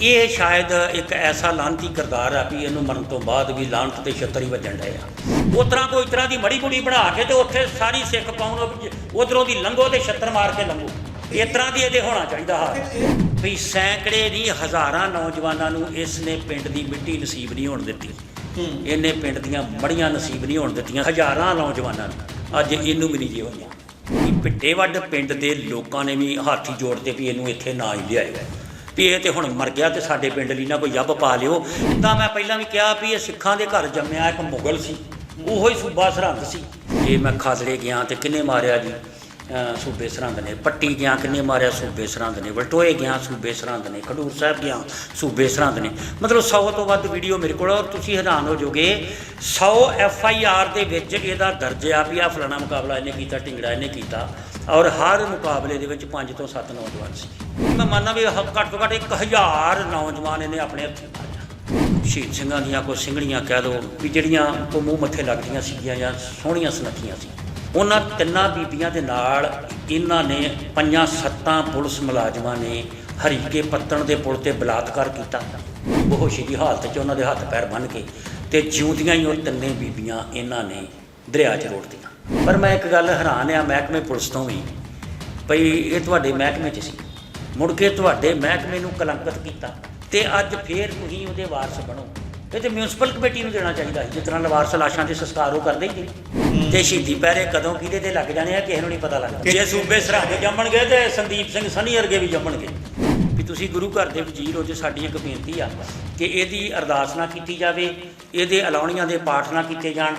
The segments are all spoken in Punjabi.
ਇਹ ਸ਼ਾਇਦ ਇੱਕ ਐਸਾ ਲਾਂਤੀ ਕਿਰਦਾਰ ਆ ਵੀ ਇਹਨੂੰ ਮਰਨ ਤੋਂ ਬਾਅਦ ਵੀ ਲਾਂਤ ਤੇ ਛੱਤਰ ਹੀ ਵੱਜਣ ਡਏ ਆ। ਉਸ ਤਰ੍ਹਾਂ ਕੋਈ ਤਰ੍ਹਾਂ ਦੀ ਮੜੀ ਮੁੜੀ ਬਣਾ ਕੇ ਤੇ ਉੱਥੇ ਸਾਰੀ ਸਿੱਖ ਪਾਉਣ ਉਧਰੋਂ ਦੀ ਲੰਘੋ ਤੇ ਛੱਤਰ ਮਾਰ ਕੇ ਲੰਘੋ। ਇਸ ਤਰ੍ਹਾਂ ਦੀ ਇਹਦੇ ਹੋਣਾ ਚਾਹੀਦਾ ਹਾਲ। ਵੀ ਸੈਂਕੜੇ ਨਹੀਂ, ਹਜ਼ਾਰਾਂ ਨੌਜਵਾਨਾਂ ਨੂੰ ਇਸ ਨੇ ਪਿੰਡ ਦੀ ਮਿੱਟੀ ਨਸੀਬ ਨਹੀਂ ਹੋਣ ਦਿੱਤੀ। ਇਹਨੇ ਪਿੰਡ ਦੀਆਂ ਮੜੀਆਂ ਨਸੀਬ ਨਹੀਂ ਹੋਣ ਦਿੱਤੀਆਂ, ਹਜ਼ਾਰਾਂ ਨੌਜਵਾਨਾਂ ਨੂੰ। ਅੱਜ ਇਹਨੂੰ ਵੀ ਨਹੀਂ ਜੇ ਹੋਈਆਂ। ਪਿੱਟੇ ਵੱਡ ਪਿੰਡ ਦੇ ਲੋਕਾਂ ਨੇ ਵੀ ਹਾਥੀ ਜੋੜ ਜੋੜਦੇ ਵੀ ਇਹਨੂੰ ਇੱਥੇ ਨਾ ਹੀ ਲਿਆਏਗਾ ਵੀ ਇਹ ਤੇ ਹੁਣ ਮਰ ਗਿਆ ਤੇ ਸਾਡੇ ਪਿੰਡ ਲਈ ਨਾ ਕੋਈ ਜੱਬ ਪਾ ਲਿਓ। ਤਾਂ ਮੈਂ ਪਹਿਲਾਂ ਵੀ ਕਿਹਾ ਵੀ ਇਹ ਸਿੱਖਾਂ ਦੇ ਘਰ ਜੰਮਿਆ, ਇੱਕ ਮੁਗਲ ਸੀ। ਉਹੋ ਹੀ ਸੂਬਾ ਸਰਹੰਦ ਸੀ। ਜੇ ਮੈਂ ਖਾਦੜੇ ਗਿਆ ਤੇ ਕਿੰਨੇ ਮਾਰਿਆ ਜੀ? ਸੂਬੇ ਸਰਹੰਦ ਨੇ। ਪੱਟੀ ਗਿਆ, ਕਿੰਨੇ ਮਾਰਿਆ? ਸੂਬੇ ਸਰਹੰਦ ਨੇ। ਵਲਟੋਏ ਗਿਆ, ਸੂਬੇ ਸਰਹੰਦ ਨੇ। ਖਡੂਰ ਸਾਹਿਬ ਗਿਆ, ਸੂਬੇ ਸਰਹੰਦ ਨੇ। ਮਤਲਬ 100 ਤੋਂ ਵੱਧ ਵੀਡੀਓ ਮੇਰੇ ਕੋਲ ਔਰ ਤੁਸੀਂ ਹੈਰਾਨ ਹੋ ਜਾਓਗੇ 100 ਐਫ ਆਈ ਆਰ ਦੇ ਵਿੱਚ ਇਹਦਾ ਦਰਜ ਆ ਵੀ ਆ ਫਲਾਣਾ ਮੁਕਾਬਲਾ ਇਹਨੇ ਕੀਤਾ, ਢਿੰਗੜਾ ਇਹਨੇ ਕੀਤਾ। ਔਰ ਹਰ ਮੁਕਾਬਲੇ ਦੇ ਵਿੱਚ 5 ਤੋਂ 7 ਨੌਜਵਾਨ ਸੀ। ਮੈਂ ਮੰਨਦਾ ਵੀ ਹ- ਘੱਟ ਤੋਂ ਘੱਟ 1000 ਨੌਜਵਾਨ ਇਹਨੇ ਆਪਣੇ ਹੱਥੀਂ ਮਾਰਿਆ। ਸ਼ਹੀਦ ਸਿੰਘਾਂ ਦੀਆਂ ਕੋਈ ਸਿੰਘਣੀਆਂ ਕਹਿ ਲਓ ਵੀ ਜਿਹੜੀਆਂ ਕੋ ਮੂੰਹ ਮੱਥੇ ਲੱਗਦੀਆਂ ਸੀਗੀਆਂ ਜਾਂ ਸੋਹਣੀਆਂ ਸੁਨੱਖੀਆਂ ਸੀ। ਉਹਨਾਂ ਤਿੰਨਾਂ ਬੀਬੀਆਂ ਦੇ ਨਾਲ ਇਹਨਾਂ ਨੇ ਪੰਜਾਂ ਸੱਤਾਂ ਪੁਲਿਸ ਮੁਲਾਜ਼ਮਾਂ ਨੇ ਹਰੀਕੇ ਪੱਤਣ ਦੇ ਪੁਲ ਤੇ ਬਲਾਤਕਾਰ ਕੀਤਾ। ਬੇਹੋਸ਼ੀ ਦੀ ਹਾਲਤ 'ਚ ਉਹਨਾਂ ਦੇ ਹੱਥ ਪੈਰ ਬੰਨ੍ਹ ਕੇ ਤੇ ਜਿਉਂਦੀਆਂ ਹੀ ਉਹ ਤਿੰਨੇ ਬੀਬੀਆਂ ਇਹਨਾਂ ਨੇ ਦਰਿਆ 'ਚ ਰੋੜਤੀਆਂ ਪਰ ਮੈਂ ਇੱਕ ਗੱਲ ਹੈਰਾਨ ਆ ਮਹਿਕਮੇ ਪੁਲਿਸ ਤੋਂ ਵੀ ਭਈ ਇਹ ਤੁਹਾਡੇ ਮਹਿਕਮੇ 'ਚ ਸੀ। ਮੁੜ ਕੇ ਤੁਹਾਡੇ ਮਹਿਕਮੇ ਨੂੰ ਕਲੰਕਿਤ ਕੀਤਾ ਤੇ ਅੱਜ ਫੇਰ ਤੁਸੀਂ ਉਹਦੇ ਵਾਰਸ ਬਣੋ। ਇਹ ਤੇ ਮਿਊਨਿਸਪਲ ਕਮੇਟੀ ਨੂੰ ਦੇਣਾ ਚਾਹੀਦਾ ਸੀ ਜਿਸ ਤਰ੍ਹਾਂ ਲਵਾਰਸ ਲਾਸ਼ਾਂ ਦੇ ਸੰਸਕਾਰ ਉਹ ਕਰਦੇ ਹੀ ਨੇ ਤੇ ਸ਼ਹੀਦੀ ਪਹਿਰੇ ਕਦੋਂ ਕਿਹਦੇ ਤੇ ਲੱਗ ਜਾਣੇ ਆ ਕਿਸੇ ਨੂੰ ਨਹੀਂ ਪਤਾ ਲੱਗਦਾ। ਜੇ ਸੂਬੇ ਸਰਹੰਦ ਜੰਮਣਗੇ ਤੇ ਸੰਦੀਪ ਸਿੰਘ ਸਨੀ ਵਰਗੇ ਵੀ ਜੰਮਣਗੇ। ਵੀ ਤੁਸੀਂ ਗੁਰੂ ਘਰ ਦੇ ਵਜ਼ੀਰ ਹੋ ਜੇ ਸਾਡੀ ਇੱਕ ਬੇਨਤੀ ਆ ਕਿ ਇਹਦੀ ਅਰਦਾਸ ਨਾ ਕੀਤੀ ਜਾਵੇ ਇਹਦੇ ਅਲਾਉਣੀਆਂ ਦੇ ਪਾਠ ਨਾ ਕੀਤੇ ਜਾਣ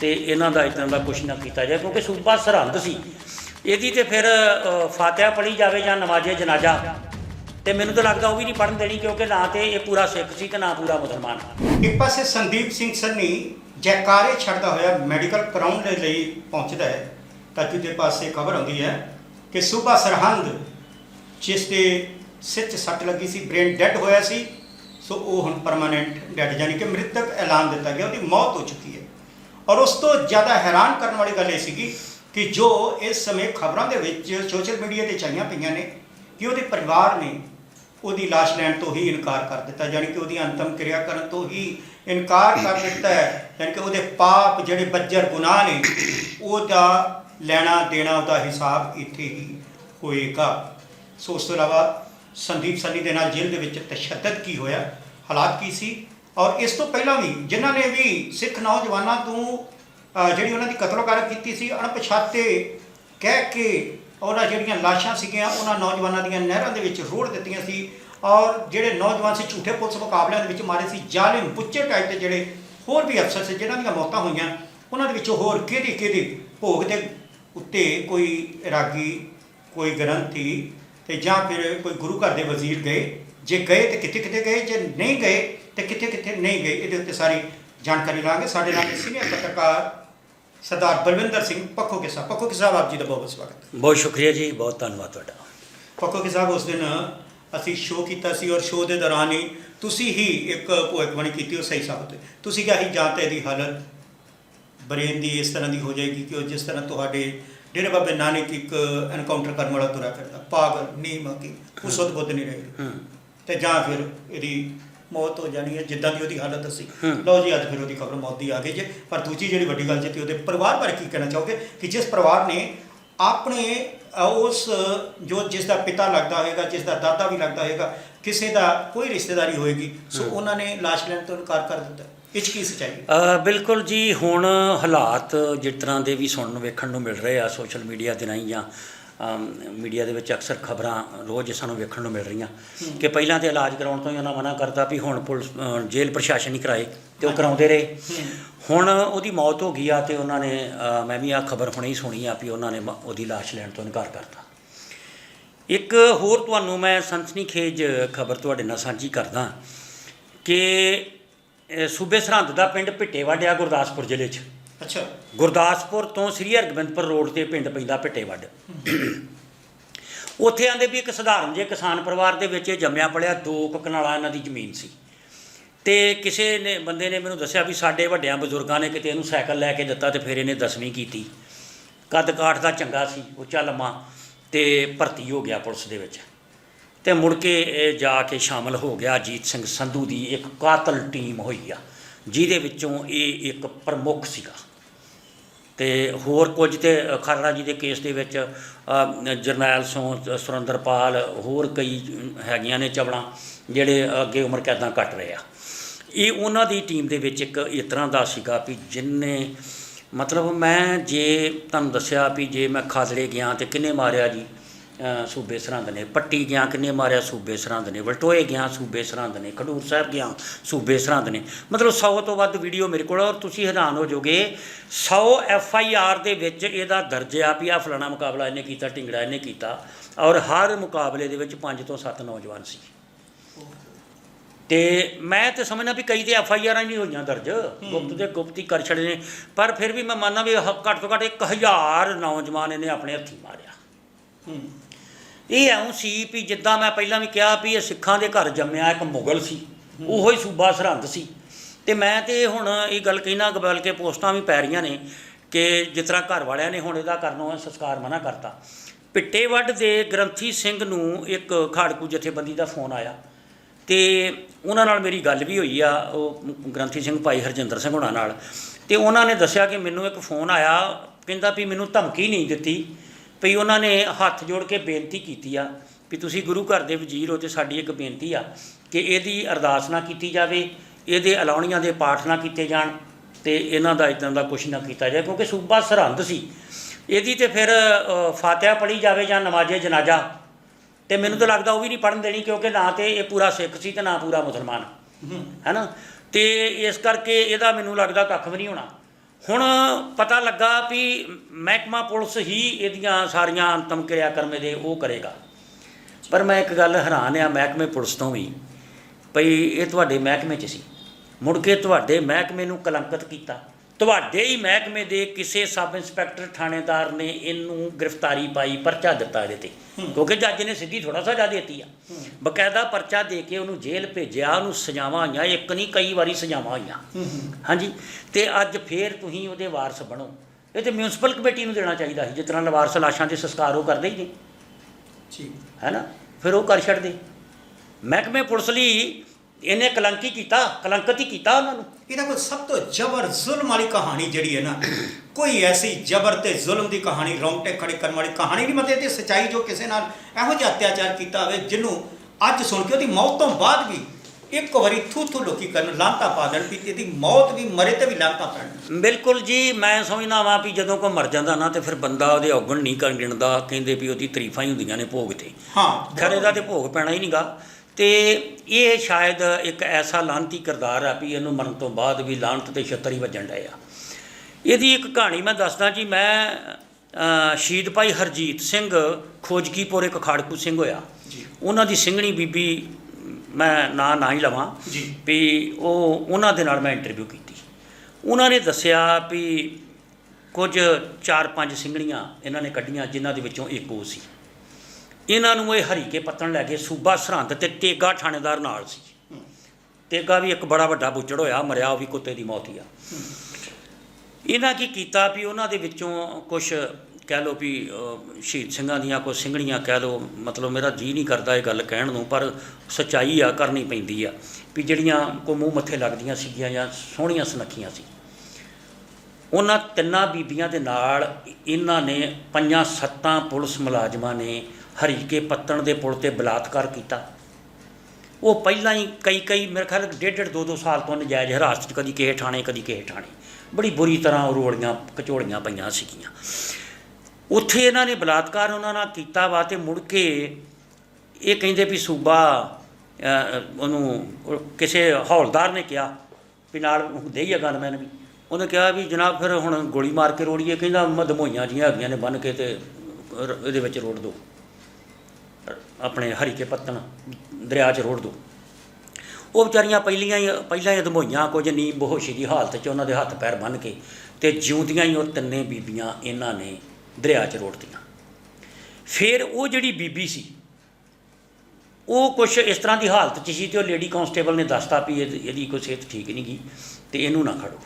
ਤੇ ਇਹਨਾਂ ਦਾ ਇਦਾਂ ਦਾ ਕੁਛ ਨਾ ਕੀਤਾ ਜਾਏ ਕਿਉਂਕਿ ਸੂਬਾ ਸਰਹੰਦ ਸੀ। ਇਹਦੀ ਤੇ ਫਿਰ ਅ, ਫਾਤਿਹਾ ਪੜ੍ਹੀ ਜਾਵੇ ਜਾਂ ਨਮਾਜ਼ੇ ਜਨਾਜ਼ਾ ਤੇ ਮੈਨੂੰ ਤਾਂ ਲੱਗਦਾ ਉਹ ਵੀ ਨਹੀਂ ਪੜਨ ਦੇਣੀ ਕਿਉਂਕਿ ਨਾ ਤੇ ਇਹ ਪੂਰਾ ਸਿੱਖ ਸੀ ਤੇ ਨਾ ਪੂਰਾ ਮੁਸਲਮਾਨ। ਇੱਕ ਪਾਸੇ ਸੰਦੀਪ ਸਿੰਘ ਸੰਨੀ ਜੈਕਾਰੇ ਛੱਡਦਾ ਹੋਇਆ ਮੈਡੀਕਲ ਕਰਾਉਣ ਦੇ ਲਈ ਪਹੁੰਚਦਾ ਹੈ ਤਾਂ ਦੂਜੇ ਪਾਸੇ ਖਬਰ ਆਉਂਦੀ ਹੈ ਕਿ ਸੂਬਾ ਸਰਹੰਦ ਜਿਸ ਦੇ ਸਿਰ 'ਚ ਸੱਟ ਲੱਗੀ ਸੀ ਬ੍ਰੇਨ ਡੈਡ ਹੋਇਆ ਸੀ ਸੋ ਉਹ ਹੁਣ ਪਰਮਾਨੈਂਟ ਡੈਡ ਯਾਨੀ ਕਿ ਮ੍ਰਿਤਕ ਐਲਾਨ ਦਿੱਤਾ ਗਿਆ ਉਹਦੀ ਮੌਤ ਹੋ ਚੁੱਕੀ ਹੈ। ਔਰ ਉਸ ਤੋਂ ਜ਼ਿਆਦਾ ਹੈਰਾਨ ਕਰਨ ਵਾਲੀ ਗੱਲ ਇਹ ਸੀਗੀ ਕਿ ਜੋ ਇਸ ਸਮੇਂ ਖਬਰਾਂ ਦੇ ਵਿੱਚ ਸੋਸ਼ਲ ਮੀਡੀਆ ਤੇ ਚਾਈਆਂ ਪਈਆਂ ਨੇ, ਕਿ ਉਹਦੇ ਪਰਿਵਾਰ ਨੇ ਉਹਦੀ ਲਾਸ਼ ਲੈਣ ਤੋਂ ਹੀ ਇਨਕਾਰ ਕਰ ਦਿੱਤਾ, ਯਾਨੀ ਕਿ ਉਹਦੀ ਅੰਤਮ ਕਿਰਿਆ ਕਰਨ ਤੋਂ ਹੀ ਇਨਕਾਰ ਕਰ ਦਿੱਤਾ ਹੈ, ਯਾਨੀ ਕਿ ਉਹਦੇ ਪਾਪ ਜਿਹੜੇ ਬੱਜਰ ਗੁਨਾਹ ਨੇ, ਉਹਦਾ ਲੈਣਾ ਦੇਣਾ, ਉਹਦਾ ਹਿਸਾਬ ਇੱਥੇ ਹੀ ਹੋਏਗਾ। ਸੋ ਉਸ ਤੋਂ ਇਲਾਵਾ ਸੰਦੀਪ ਸਨੀ ਦੇ ਨਾਲ ਜੇਲ੍ਹ ਦੇ ਵਿੱਚ ਤਸ਼ੱਦਦ ਕੀ ਹੋਇਆ, ਹਾਲਾਤ ਕੀ ਸੀ? ਔਰ ਇਸ ਤੋਂ ਪਹਿਲਾਂ ਵੀ ਜਿਨ੍ਹਾਂ ਨੇ ਵੀ ਸਿੱਖ ਨੌਜਵਾਨਾਂ ਤੋਂ ਜਿਹੜੀ ਉਹਨਾਂ ਦੀ ਕਤਲੋਕਾਰ ਕੀਤੀ ਸੀ, ਅਣਪਛਾਤੇ ਕਹਿ ਕੇ ਉਹਨਾਂ ਜਿਹੜੀਆਂ ਲਾਸ਼ਾਂ ਸੀਗੀਆਂ, ਉਹਨਾਂ ਨੌਜਵਾਨਾਂ ਦੀਆਂ ਨਹਿਰਾਂ ਦੇ ਵਿੱਚ ਰੋੜ ਦਿੱਤੀਆਂ ਸੀ ਔਰ ਜਿਹੜੇ ਨੌਜਵਾਨ ਸੀ ਝੂਠੇ ਪੁਲਿਸ ਮੁਕਾਬਲਿਆਂ ਦੇ ਵਿੱਚ ਮਾਰੇ ਸੀ, ਜ਼ਾਲਿਮ ਬੁੱਚੇ ਟਾਈਪ ਦੇ ਜਿਹੜੇ ਹੋਰ ਵੀ ਅਫਸਰ ਸੀ, ਜਿਨ੍ਹਾਂ ਦੀਆਂ ਮੌਤਾਂ ਹੋਈਆਂ, ਉਹਨਾਂ ਦੇ ਵਿੱਚੋਂ ਹੋਰ ਕਿਹਦੇ ਕਿਹਦੇ ਭੋਗ ਦੇ ਉੱਤੇ ਕੋਈ ਰਾਗੀ, ਕੋਈ ਗ੍ਰੰਥੀ ਤੇ ਜਾਂ ਫਿਰ ਕੋਈ ਗੁਰੂ ਘਰ ਦੇ ਵਜ਼ੀਰ ਗਏ। ਜੇ ਗਏ ਤੇ ਕਿੱਥੇ ਕਿੱਥੇ ਗਏ ਜੇ ਨਹੀਂ ਗਏ ਤੇ ਕਿੱਥੇ ਕਿੱਥੇ ਨਹੀਂ ਗਏ ਇਹਦੇ ਉੱਤੇ ਸਾਰੀ ਜਾਣਕਾਰੀ ਲਾਂਗੇ। ਸਾਡੇ ਨਾਲ ਸੀਨੀਅਰ ਪੱਤਰਕਾਰ ਸਰਦਾਰ ਬਲਵਿੰਦਰ ਸਿੰਘ ਪੱਖੋ ਕੇ ਸਾਹਿਬ। ਪੱਖੋ ਕੇ ਸਾਹਿਬ ਆਪ ਜੀ ਦਾ ਬਹੁਤ ਬਹੁਤ ਸਵਾਗਤ ਬਹੁਤ ਸ਼ੁਕਰੀਆ ਜੀ ਬਹੁਤ ਧੰਨਵਾਦ ਤੁਹਾਡਾ। ਪੱਖੋ ਕੇ ਸਾਹਿਬ ਉਸ ਦਿਨ ਅਸੀਂ ਸ਼ੋਅ ਕੀਤਾ ਸੀ ਔਰ ਸ਼ੋਅ ਦੇ ਦੌਰਾਨ ਹੀ ਤੁਸੀਂ ਹੀ ਇੱਕ ਭਵਿੱਖਬਾਣੀ ਕੀਤੀ ਉਹ ਸਹੀ ਸਾਬਤ ਤੁਸੀਂ ਕਿਹਾ ਸੀ ਜਾਂ ਤਾਂ ਇਹਦੀ ਹਾਲਤ ਬਰੇਨ ਦੀ ਇਸ ਤਰ੍ਹਾਂ ਦੀ ਹੋ ਜਾਏਗੀ ਕਿ ਉਹ ਜਿਸ ਤਰ੍ਹਾਂ ਤੁਹਾਡੇ ਡੇਰੇ ਬਾਬੇ ਨਾਨਕ ਇੱਕ ਐਨਕਾਊਂਟਰ ਕਰਨ ਵਾਲਾ ਤੁਰਿਆ ਫਿਰਦਾ ਪਾਗਲ ਨੀਮ ਕੀ ਉਹ ਸੁੱਧ ਬੁੱਧ ਨਹੀਂ ਰਹੇਗੀ ਹੂੰ। ਤੇ ਜਾਂ ਫਿਰ ਇਹਦੀ ਮੌਤ ਹੋ ਜਾਣੀ ਹੈ ਜਿੱਦਾਂ ਦੀ ਉਹਦੀ ਹਾਲਤ ਸੀ। ਲਓ ਜੀ ਅੱਜ ਫਿਰ ਉਹਦੀ ਖਬਰ ਮੌਤ ਦੀ ਆ ਗਈ ਜੇ। ਪਰ ਦੂਜੀ ਜਿਹੜੀ ਵੱਡੀ ਗੱਲ ਜੇ ਤੇ ਉਹਦੇ ਪਰਿਵਾਰ ਬਾਰੇ ਕੀ ਕਹਿਣਾ ਚਾਹੋਗੇ? ਕਿ ਜਿਸ ਪਰਿਵਾਰ ਨੇ ਆਪਣੇ ਉਸ ਜੋ ਜਿਸ ਦਾ ਪਿਤਾ ਲੱਗਦਾ ਹੋਏਗਾ ਜਿਸ ਦਾ ਦਾਦਾ ਵੀ ਲੱਗਦਾ ਹੋਏਗਾ ਕਿਸੇ ਦਾ ਕੋਈ ਰਿਸ਼ਤੇਦਾਰੀ ਹੋਏਗੀ ਸੋ ਉਹਨਾਂ ਨੇ ਲਾਸ਼ ਲੈਣ ਤੋਂ ਇਨਕਾਰ ਕਰ ਦਿੱਤਾ। ਇਹ 'ਚ ਕੀ ਸੱਚਾਈ ਬਿਲਕੁਲ ਜੀ ਹੁਣ ਹਾਲਾਤ ਜਿਸ ਤਰ੍ਹਾਂ ਦੇ ਵੀ ਸੁਣਨ ਵੇਖਣ ਨੂੰ ਮਿਲ ਰਹੇ ਆ ਸੋਸ਼ਲ ਮੀਡੀਆ ਦੇ ਰਾਹੀਂ ਜਾਂ ਮੀਡੀਆ ਦੇ ਵਿੱਚ ਅਕਸਰ ਖਬਰਾਂ ਰੋਜ਼ ਸਾਨੂੰ ਵੇਖਣ ਨੂੰ ਮਿਲ ਰਹੀਆਂ ਕਿ ਪਹਿਲਾਂ ਤੇ ਇਲਾਜ ਕਰਾਉਣ ਤੋਂ ਹੀ ਉਹਨਾਂ ਮਨਾ ਕਰਤਾ ਵੀ ਹੁਣ ਪੁਲਿਸ ਜੇਲ੍ਹ ਪ੍ਰਸ਼ਾਸਨ ਹੀ ਕਰਾਏ ਤੇ ਉਹ ਕਰਾਉਂਦੇ ਰਹੇ। ਹੁਣ ਉਹਦੀ ਮੌਤ ਹੋ ਗਈ ਆ ਤੇ ਉਹਨਾਂ ਨੇ ਮੈਂ ਵੀ ਆ ਖਬਰ ਹੁਣੇ ਹੀ ਸੁਣੀ ਆ ਵੀ ਉਹਨਾਂ ਨੇ ਮ- ਉਹਦੀ ਲਾਸ਼ ਲੈਣ ਤੋਂ ਇਨਕਾਰ ਕਰਤਾ। ਇੱਕ ਹੋਰ ਤੁਹਾਨੂੰ ਮੈਂ ਸੰਸਨੀ ਖੇਜ ਖਬਰ ਤੁਹਾਡੇ ਨਾਲ ਸਾਂਝੀ ਕਰਦਾ ਕਿ ਸੂਬੇ ਸਰਹੰਦ ਦਾ ਪਿੰਡ ਭਿੱਟੇ ਆ ਗੁਰਦਾਸਪੁਰ ਜ਼ਿਲ੍ਹੇ 'ਚ। ਅੱਛਾ। ਗੁਰਦਾਸਪੁਰ ਤੋਂ ਸ੍ਰੀ ਹਰਗੋਬਿੰਦਪੁਰ ਰੋਡ ਤੇ ਪਿੰਡ ਪੈਂਦਾ ਭਿੱਟੇਵੱਡ ਉੱਥੇ ਆਂਦੇ ਵੀ ਇੱਕ ਸਧਾਰਨ ਜੇ ਕਿਸਾਨ ਪਰਿਵਾਰ ਦੇ ਵਿੱਚ ਇਹ ਜੰਮਿਆ ਪਲਿਆ ਦੋ ਕੁ ਇਹਨਾਂ ਦੀ ਜ਼ਮੀਨ ਸੀ। ਤੇ ਕਿਸੇ ਨੇ, ਬੰਦੇ ਨੇ ਮੈਨੂੰ ਦੱਸਿਆ ਵੀ ਸਾਡੇ ਵੱਡਿਆਂ ਬਜ਼ੁਰਗਾਂ ਨੇ ਕਿਤੇ ਇਹਨੂੰ ਸਾਈਕਲ ਲੈ ਕੇ ਦਿੱਤਾ ਤੇ ਫਿਰ ਇਹਨੇ ਦਸਵੀਂ ਕੀਤੀ। ਕੱਦ ਕਾਠ ਦਾ ਚੰਗਾ ਸੀ, ਉੱਚਾ ਲੰਮਾ ਤੇ ਭਰਤੀ ਹੋ ਗਿਆ ਪੁਲਿਸ ਦੇ ਵਿੱਚ। ਤੇ ਮੁੜ ਕੇ ਇਹ ਜਾ ਕੇ ਸ਼ਾਮਲ ਹੋ ਗਿਆ ਅਜੀਤ ਸਿੰਘ ਸੰਧੂ ਦੀ ਇੱਕ ਕਾਤਲ ਟੀਮ ਹੋਈ ਆ, ਜਿਹਦੇ ਵਿੱਚੋਂ ਇਹ ਇੱਕ ਪ੍ਰਮੁੱਖ ਸੀਗਾ। ਤੇ ਹੋਰ ਕੁਝ ਤੇ ਖਰੜਾ ਜੀ ਦੇ ਕੇਸ ਦੇ ਵਿੱਚ ਜਰਨੈਲ ਸੋਂ ਸੁਰਿੰਦਰਪਾਲ, ਹੋਰ ਕਈ ਹੈਗੀਆਂ ਨੇ ਚਵਲਾਂ, ਜਿਹੜੇ ਅੱਗੇ ਉਮਰ ਕੈਦਾਂ ਕੱਟ ਰਹੇ ਆ। ਇਹ ਉਹਨਾਂ ਦੀ ਟੀਮ ਦੇ ਵਿੱਚ ਇੱਕ ਇਸ ਤਰ੍ਹਾਂ ਦਾ ਸੀਗਾ ਵੀ ਜਿਨਨੇ ਮਤਲਬ ਮੈਂ ਜੇ ਤੁਹਾਨੂੰ ਦੱਸਿਆ ਵੀ ਜੇ ਮੈਂ ਖਾਦੜੇ ਗਿਆ ਤੇ ਕਿੰਨੇ ਮਾਰਿਆ ਜੀ ਸੂਬੇ ਸਰਹੰਦ ਨੇ, ਪੱਟੀ ਗਿਆ, ਕਿੰਨੇ ਮਾਰਿਆ ਸੂਬੇ ਸਰਹੰਦ ਨੇ, ਵਲਟੋਏ ਗਿਆ, ਸੂਬੇ ਸਰਹੰਦ ਨੇ, ਖਡੂਰ ਸਾਹਿਬ ਗਿਆ, ਸੂਬੇ ਸਰਹੰਦ ਨੇ। ਮਤਲਬ 100 ਤੋਂ ਵੱਧ ਵੀਡੀਓ ਮੇਰੇ ਕੋਲ ਔਰ ਤੁਸੀਂ ਹੈਰਾਨ ਹੋ ਜਾਓਗੇ 100 ਐਫ ਆਈ ਆਰ ਦੇ ਵਿੱਚ ਇਹਦਾ ਦਰਜ ਆ ਵੀ ਆ ਫਲਾਣਾ ਮੁਕਾਬਲਾ ਇਹਨੇ ਕੀਤਾ, ਢਿੰਗੜਾ ਇਹਨੇ ਕੀਤਾ, ਔਰ ਹਰ ਮੁਕਾਬਲੇ ਦੇ ਵਿੱਚ 5 ਤੋਂ 7 ਨੌਜਵਾਨ ਸੀ। ਤੇ ਮੈਂ ਤੇ ਸਮਝਣਾ ਵੀ ਕਈ ਤੇ ਐਫ ਆਈ ਆਰਾਂ ਨਹੀਂ ਹੋਈਆਂ ਦਰਜ, ਗੁਪਤ ਦੇ ਗੁਪਤੀ ਕਰ ਛੜੇ ਨੇ, ਪਰ ਫਿਰ ਵੀ ਮੈਂ ਮੰਨਦਾ ਵੀ ਘੱਟ ਤੋਂ ਘੱਟ 1000 ਨੌਜਵਾਨ ਇਹਨੇ ਆਪਣੇ ਹੱਥੀਂ ਮਾਰਿਆ। ਹੂੰ। ਇਹ ਐਉਂ ਸੀ ਵੀ ਜਿੱਦਾਂ ਮੈਂ ਪਹਿਲਾਂ ਵੀ ਕਿਹਾ ਵੀ ਇਹ ਸਿੱਖਾਂ ਦੇ ਘਰ ਜੰਮਿਆ ਇੱਕ ਮੁਗਲ ਸੀ। ਉਹੋ ਹੀ ਸੂਬਾ ਸਰਹੰਦ ਸੀ। ਤੇ ਮੈਂ ਤੇ ਹੁਣ ਇਹ ਗੱਲ ਕਹਿਣਾ ਬਲਕਿ ਪੋਸਟਾਂ ਵੀ ਪੈ ਰਹੀਆਂ ਨੇ ਕਿ ਜਿਸ ਤਰ੍ਹਾਂ ਘਰ ਵਾਲਿਆਂ ਨੇ ਹੁਣ ਇਹਦਾ ਕਰਨੋਂ ਸੰਸਕਾਰ ਮਨਾ ਕਰਤਾ। ਪਿੱਟੇ ਵੱਡ ਦੇ ਗ੍ਰੰਥੀ ਸਿੰਘ ਨੂੰ ਇੱਕ ਖਾੜਕੂ ਜਥੇਬੰਦੀ ਦਾ ਫੋਨ ਆਇਆ। ਤੇ ਉਹਨਾਂ ਨਾਲ ਮੇਰੀ ਗੱਲ ਵੀ ਹੋਈ ਆ ਉਹ ਗ੍ਰੰਥੀ ਸਿੰਘ ਭਾਈ ਹਰਜਿੰਦਰ ਸਿੰਘ ਹੋਣਾ ਨਾਲ। ਤੇ ਉਹਨਾਂ ਨੇ ਦੱਸਿਆ ਕਿ ਮੈਨੂੰ ਇੱਕ ਫੋਨ ਆਇਆ ਕਹਿੰਦਾ ਵੀ ਮੈਨੂੰ ਧਮਕੀ ਨਹੀਂ ਦਿੱਤੀ। ਵੀ ਉਹਨਾਂ ਨੇ ਹੱਥ ਜੋੜ ਕੇ ਬੇਨਤੀ ਕੀਤੀ ਆ ਵੀ ਤੁਸੀਂ ਗੁਰੂ ਘਰ ਦੇ ਵਜ਼ੀਰ ਹੋ ਤੇ ਸਾਡੀ ਇੱਕ ਬੇਨਤੀ ਆ ਕਿ ਇਹਦੀ ਅਰਦਾਸ ਨਾ ਕੀਤੀ ਜਾਵੇ ਇਹਦੇ ਅਲਾਉਣੀਆਂ ਦੇ ਪਾਠ ਨਾ ਕੀਤੇ ਜਾਣ ਤੇ ਇਹਨਾਂ ਦਾ ਇਦਾਂ ਦਾ ਕੁਝ ਨਾ ਕੀਤਾ ਜਾਏ ਕਿਉਂਕਿ ਸੂਬਾ ਸਰਹੰਦ ਸੀ। ਇਹਦੀ ਤੇ ਫਿਰ ਫਾਤਿਹਾ ਪੜ੍ਹੀ ਜਾਵੇ ਜਾਂ ਨਮਾਜ਼ੇ ਜਨਾਜ਼ਾ ਤੇ ਮੈਨੂੰ ਤਾਂ ਲੱਗਦਾ ਉਹ ਵੀ ਨਹੀਂ ਪੜਨ ਦੇਣੀ ਕਿਉਂਕਿ ਨਾ ਤੇ ਇਹ ਪੂਰਾ ਸਿੱਖ ਸੀ ਤੇ ਨਾ ਪੂਰਾ ਮੁਸਲਮਾਨ। ਹੈਨਾ? ਤੇ ਇਸ ਕਰਕੇ ਇਹਦਾ ਮੈਨੂੰ ਲੱਗਦਾ ਕੱਖ ਵੀ ਨਹੀਂ ਹੋਣਾ। ਹੁਣ ਪਤਾ ਲੱਗਾ ਵੀ ਮਹਿਕਮਾ ਪੁਲਿਸ ਹੀ ਇਹਦੀਆਂ ਸਾਰੀਆਂ ਅੰਤਮ ਕਿਰਿਆ ਕਰਮੇ ਦੇ ਉਹ ਕਰੇਗਾ। ਪਰ ਮੈਂ ਇੱਕ ਗੱਲ ਹੈਰਾਨ ਆ ਮਹਿਕਮੇ ਪੁਲਿਸ ਤੋਂ ਵੀ, ਭਈ ਇਹ ਤੁਹਾਡੇ ਮਹਿਕਮੇ 'ਚ ਸੀ। ਮੁੜ ਕੇ ਤੁਹਾਡੇ ਮਹਿਕਮੇ ਨੂੰ ਕਲੰਕਿਤ ਕੀਤਾ। ਤੁਹਾਡੇ ਹੀ ਮਹਿਕਮੇ ਦੇ ਕਿਸੇ ਸਬ ਇੰਸਪੈਕਟਰ ਥਾਣੇਦਾਰ ਨੇ ਇਹਨੂੰ ਗ੍ਰਿਫਤਾਰੀ ਪਾਈ ਪਰਚਾ ਦਿੱਤਾ ਇਹਦੇ ਤੇ। ਕਿਉਂਕਿ ਜੱਜ ਨੇ ਸਿੱਧੀ ਥੋੜਾ ਸਜ਼ਾ ਦੇਤੀ ਆ। ਬਕਾਇਦਾ ਪਰਚਾ ਦੇ ਕੇ ਉਹਨੂੰ ਜੇਲ੍ਹ ਭੇਜਿਆ ਉਹਨੂੰ ਸਜ਼ਾਵਾਂ ਹੋਈਆਂ ਇੱਕ ਨਹੀਂ ਕਈ ਵਾਰੀ ਸਜ਼ਾਵਾਂ ਹੋਈਆਂ ਹਾਂਜੀ? ਤੇ ਅੱਜ ਫੇਰ ਤੁਸੀਂ ਉਹਦੇ ਵਾਰਸ ਬਣੋ। ਇਹ ਤੇ ਮਿਊਨਿਸਪਲ ਕਮੇਟੀ ਨੂੰ ਦੇਣਾ ਚਾਹੀਦਾ ਸੀ ਜਿਸ ਤਰ੍ਹਾਂ ਲਵਾਰਸ ਲਾਸ਼ਾਂ ਦੇ ਸੰਸਕਾਰ ਉਹ ਕਰਦੇ ਹੀ ਨੇ। ਠੀਕ ਹੈ ਨਾ? ਫਿਰ ਉਹ ਕਰ ਛੱਡਦੇ। ਮਹਿਕਮੇ ਪੁਲਿਸ ਲਈ ਇਹਨੇ ਕਲੰਕੀ ਕੀਤਾ ਕਲੰਕਤ ਹੀ ਕੀਤਾ ਉਹਨਾਂ ਨੂੰ। ਇਹਦਾ ਕੋਈ ਸਭ ਤੋਂ ਜ਼ਬਰ ਜ਼ੁਲਮ ਵਾਲੀ ਕਹਾਣੀ ਜਿਹੜੀ ਹੈ ਨਾ ਕੋਈ ਐਸੀ ਜ਼ਬਰ ਤੇ ਜ਼ੁਲਮ ਦੀ ਕਹਾਣੀ ਰੌਂਗਟੇ ਖੜੇ ਕਰਨ ਵਾਲੀ ਕਹਾਣੀ ਨਹੀਂ ਮਤੇ ਤੇ ਸਚਾਈ ਜੋ ਕਿਸੇ ਨਾਲ ਇਹੋ ਜਿਹਾ ਅਤਿਆਚਾਰ ਕੀਤਾ ਹੋਵੇ ਜਿਹਨੂੰ ਅੱਜ ਸੁਣ ਕੇ ਉਹਦੀ ਮੌਤ ਤੋਂ ਬਾਅਦ ਵੀ ਇੱਕ ਵਾਰੀ ਥੂ ਥੂ ਲੋਕੀ ਕਰਨ ਲਾਂਤਾ ਪਾ ਦੇਣ ਵੀ ਇਹਦੀ ਮੌਤ ਵੀ ਮਰੇ ਤੇ ਵੀ ਲਾਂਤਾ ਪੈਣ। ਬਿਲਕੁਲ ਜੀ ਮੈਂ ਸਮਝਦਾ ਵਾਂ ਵੀ ਜਦੋਂ ਕੋ ਮਰ ਜਾਂਦਾ ਨਾ ਤੇ ਫਿਰ ਬੰਦਾ ਉਹਦੇ ਔਗਣ ਨਹੀਂ ਕਰ ਗਿਣਦਾ ਕਹਿੰਦੇ ਵੀ ਉਹਦੀ ਤਾਰੀਫਾਂ ਹੀ ਹੁੰਦੀਆਂ ਨੇ ਭੋਗ ਤੇ। ਹਾਂ। ਖਰੇ ਦਾ ਤੇ ਭੋਗ ਪੈਣਾ ਹੀ ਨਹੀਂਗਾ ਤੇ ਇਹ ਸ਼ਾਇਦ ਇੱਕ ਐਸਾ ਲਾਂਤੀ ਕਿਰਦਾਰ ਆ ਵੀ ਇਹਨੂੰ ਮਰਨ ਤੋਂ ਬਾਅਦ ਵੀ ਲਾਂਤ ਤੇ ਛੱਤਰ ਹੀ ਵੱਜਣ ਡਏ ਆ। ਇਹਦੀ ਇੱਕ ਕਹਾਣੀ ਮੈਂ ਦੱਸਦਾ ਜੀ ਮੈਂ ਸ਼ਹੀਦ ਭਾਈ ਹਰਜੀਤ ਸਿੰਘ ਖੋਜਕੀਪੁਰ ਇੱਕ ਖਾੜਕੂ ਸਿੰਘ ਹੋਇਆ। ਜੀ। ਉਹਨਾਂ ਦੀ ਸਿੰਘਣੀ ਬੀਬੀ ਮੈਂ ਨਾਂ ਨਾ ਹੀ ਲਵਾਂ। ਜੀ। ਵੀ ਉਹ ਉਹਨਾਂ ਦੇ ਨਾਲ ਮੈਂ ਇੰਟਰਵਿਊ ਕੀਤੀ। ਉਹਨਾਂ ਨੇ ਦੱਸਿਆ ਵੀ ਕੁਝ ਚਾਰ ਪੰਜ ਸਿੰਘਣੀਆਂ ਇਹਨਾਂ ਨੇ ਕੱਢੀਆਂ ਜਿਨ੍ਹਾਂ ਦੇ ਵਿੱਚੋਂ ਇੱਕ ਉਹ ਸੀ। ਇਹਨਾਂ ਨੂੰ ਇਹ ਹਰੀਕੇ ਪੱਤਣ ਲੈ ਕੇ ਸੂਬਾ ਸਰਹੰਦ ਤੇ ਤੇਗਾ ਥਾਣੇਦਾਰ ਨਾਲ ਸੀ। ਤੇਗਾ ਵੀ ਇੱਕ ਬੜਾ ਵੱਡਾ ਬੁੱਚੜ ਹੋਇਆ, ਮਰਿਆ, ਉਹ ਵੀ ਕੁੱਤੇ ਦੀ ਮੌਤ ਹੀ ਆ। ਇਹਨਾਂ ਕੀ ਕੀਤਾ ਵੀ ਉਹਨਾਂ ਦੇ ਵਿੱਚੋਂ ਕੁਝ ਕਹਿ ਲਓ ਵੀ ਸ਼ਹੀਦ ਸਿੰਘਾਂ ਦੀਆਂ ਕੁਝ ਸਿੰਘਣੀਆਂ ਕਹਿ ਲਓ, ਮਤਲਬ ਮੇਰਾ ਜੀ ਨਹੀਂ ਕਰਦਾ ਇਹ ਗੱਲ ਕਹਿਣ ਨੂੰ, ਪਰ ਸੱਚਾਈ ਆ, ਕਰਨੀ ਪੈਂਦੀ ਆ ਵੀ ਜਿਹੜੀਆਂ ਕੋ ਮੂੰਹ ਮੱਥੇ ਲੱਗਦੀਆਂ ਸੀਗੀਆਂ ਜਾਂ ਸੋਹਣੀਆਂ ਸੁਨੱਖੀਆਂ ਸੀ। ਉਹਨਾਂ ਤਿੰਨਾਂ ਬੀਬੀਆਂ ਦੇ ਨਾਲ ਇਹਨਾਂ ਨੇ ਪੰਜਾਂ ਸੱਤਾਂ ਪੁਲਿਸ ਮੁਲਾਜ਼ਮਾਂ ਨੇ ਹਰੀਕੇ ਪੱਤਣ ਦੇ ਪੁਲ ਤੇ ਬਲਾਤਕਾਰ ਕੀਤਾ। ਉਹ ਪਹਿਲਾਂ ਹੀ ਕਈ ਕਈ ਮੇਰੇ ਖਿਆਲ ਡੇਢ ਡੇਢ, ਦੋ ਦੋ ਸਾਲ ਤੋਂ ਨਜਾਇਜ਼ ਹਿਰਾਸਤ 'ਚ ਕਦੀ ਕਿਸੇ ਥਾਣੇ, ਕਦੀ ਕਿਸੇ ਥਾਣੇ। ਬੜੀ ਬੁਰੀ ਤਰ੍ਹਾਂ ਉਹ ਰੋੜੀਆਂ ਕਚੋਲੀਆਂ ਪਈਆਂ ਸੀਗੀਆਂ। ਉੱਥੇ ਇਹਨਾਂ ਨੇ ਬਲਾਤਕਾਰ ਉਹਨਾਂ ਨਾਲ ਕੀਤਾ ਵਾ ਤੇ ਮੁੜ ਕੇ ਇਹ ਕਹਿੰਦੇ ਵੀ ਸੂਬਾ ਉਹਨੂੰ ਕਿਸੇ ਹੌਲਦਾਰ ਨੇ ਕਿਹਾ ਵੀ ਨਾਲ ਹੁੰਦੇ ਹੀ ਆ ਗਨਮੈਨ ਵੀ। ਉਹਨੇ ਕਿਹਾ ਵੀ ਜਨਾਬ ਫਿਰ ਹੁਣ ਗੋਲੀ ਮਾਰ ਕੇ ਰੋੜੀਏ, ਕਹਿੰਦਾ ਮਧਮੋਈਆਂ ਜੀਆਂ ਹੈਗੀਆਂ ਨੇ ਬੰਨ ਕੇ ਤੇ ਇਹਦੇ ਵਿੱਚ ਰੋੜ ਦਿਓ। ਆਪਣੇ ਹਰੀਕੇ ਪੱਤਣ ਦਰਿਆ 'ਚ ਰੋੜ ਦਿਓ ਉਹ ਵਿਚਾਰੀਆਂ ਪਹਿਲੀਆਂ ਹੀ ਪਹਿਲਾਂ ਹੀ ਅਧਮੋਈਆਂ ਕੁਝ ਨੀਂ, ਬੇਹੋਸ਼ੀ ਦੀ ਹਾਲਤ 'ਚ ਉਹਨਾਂ ਦੇ ਹੱਥ ਪੈਰ ਬੰਨ ਕੇ ਤੇ ਜਿਉਂਦੀਆਂ ਹੀ ਉਹ ਤਿੰਨੇ ਬੀਬੀਆਂ ਇਹਨਾਂ ਨੇ ਦਰਿਆ 'ਚ ਰੋੜਤੀਆਂ ਫਿਰ ਉਹ ਜਿਹੜੀ ਬੀਬੀ ਸੀ, ਉਹ ਕੁਛ ਇਸ ਤਰ੍ਹਾਂ ਦੀ ਹਾਲਤ 'ਚ ਸੀ ਤੇ ਉਹ ਲੇਡੀ ਕਾਂਸਟੇਬਲ ਨੇ ਦੱਸਤਾ ਵੀ ਇਹਦੀ ਇਹਦੀ ਕੋਈ ਸਿਹਤ ਠੀਕ ਨਹੀਂ ਗਈ ਤੇ ਇਹਨੂੰ ਨਾ ਖੜੋ।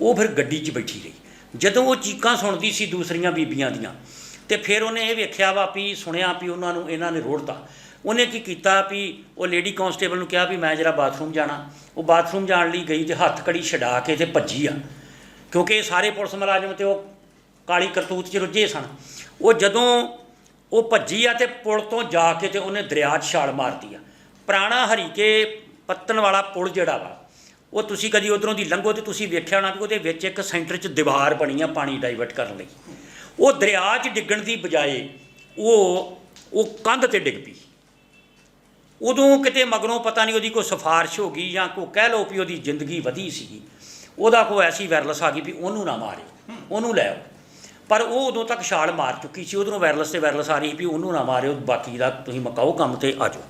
ਉਹ ਫਿਰ ਗੱਡੀ 'ਚ ਬੈਠੀ ਰਹੀ। ਜਦੋਂ ਉਹ ਚੀਕਾਂ ਸੁਣਦੀ ਸੀ ਦੂਸਰੀਆਂ ਬੀਬੀਆਂ ਦੀਆਂ ਤੇ ਫਿਰ ਉਹਨੇ ਇਹ ਵੇਖਿਆ ਵਾ ਵੀ ਸੁਣਿਆ ਵੀ ਉਹਨਾਂ ਨੂੰ ਇਹਨਾਂ ਨੇ ਰੋੜਤਾ। ਉਹਨੇ ਕੀ ਕੀਤਾ ਵੀ ਉਹ ਲੇਡੀ ਕਾਂਸਟੇਬਲ ਨੂੰ ਕਿਹਾ ਵੀ ਮੈਂ ਜਰਾ ਬਾਥਰੂਮ ਜਾਣਾ। ਉਹ ਬਾਥਰੂਮ ਜਾਣ ਲਈ ਗਈ ਤੇ ਹੱਥ ਕੜੀ ਛਡਾ ਕੇ ਤੇ ਭੱਜੀ ਆ। ਕਿਉਂਕਿ ਇਹ ਸਾਰੇ ਪੁਲਿਸ ਮੁਲਾਜ਼ਮ ਤੇ ਉਹ ਕਾਲੀ ਕਰਤੂਤ 'ਚ ਰੁੱਝੇ ਸਨ। ਉਹ ਜਦੋਂ ਉਹ ਭੱਜੀ ਆ ਤੇ ਪੁਲ ਤੋਂ ਜਾ ਕੇ ਤੇ ਉਹਨੇ ਦਰਿਆ 'ਚ ਛਾਲ ਮਾਰਤੀ ਆ। ਪੁਰਾਣਾ ਹਰੀਕੇ ਪੱਤਣ ਵਾਲਾ ਪੁਲ ਜਿਹੜਾ ਵਾ, ਉਹ ਤੁਸੀਂ ਕਦੀ ਉਧਰੋਂ ਦੀ ਲੰਘੋ ਤੇ ਤੁਸੀਂ ਵੇਖਿਆ ਹੋਣਾ ਵੀ ਉਹਦੇ ਵਿੱਚ ਇੱਕ ਸੈਂਟਰ 'ਚ ਦੀਵਾਰ ਬਣੀ ਆ ਪਾਣੀ ਡਾਈਵਰਟ ਕਰਨ ਲਈ। ਉਹ ਦਰਿਆ 'ਚ ਡਿੱਗਣ ਦੀ ਬਜਾਏ ਉਹ ਉਹ ਕੰਧ ਤੇ ਡਿੱਗ ਪਈ। ਉਦੋਂ ਕਿਤੇ ਮਗਰੋਂ ਪਤਾ ਨਹੀਂ ਉਹਦੀ ਕੋਈ ਸਿਫਾਰਿਸ਼ ਹੋ ਗਈ ਜਾਂ ਕੋਈ ਕਹਿ ਲਓ ਵੀ ਉਹਦੀ ਜ਼ਿੰਦਗੀ ਵਧੀ ਸੀਗੀ। ਉਹਦਾ ਕੋਈ ਐਸੀ ਵਾਇਰਲੈਸ ਆ ਗਈ ਵੀ ਉਹਨੂੰ ਨਾ ਮਾਰੇ ਉਹਨੂੰ ਲੈ ਆਓ। ਪਰ ਉਹ ਉਦੋਂ ਤੱਕ ਛਾਲ ਮਾਰ ਚੁੱਕੀ ਸੀ ਉਧਰੋਂ ਵਾਇਰਲੈਸ ਤੇ ਵਾਇਰਲੈਸ ਆ ਰਹੀ ਵੀ ਉਹਨੂੰ ਨਾ ਮਾਰਿਓ ਬਾਕੀ ਦਾ ਤੁਸੀਂ ਮਕਾਓ ਕੰਮ ਤੇ ਆ ਜਾਓ।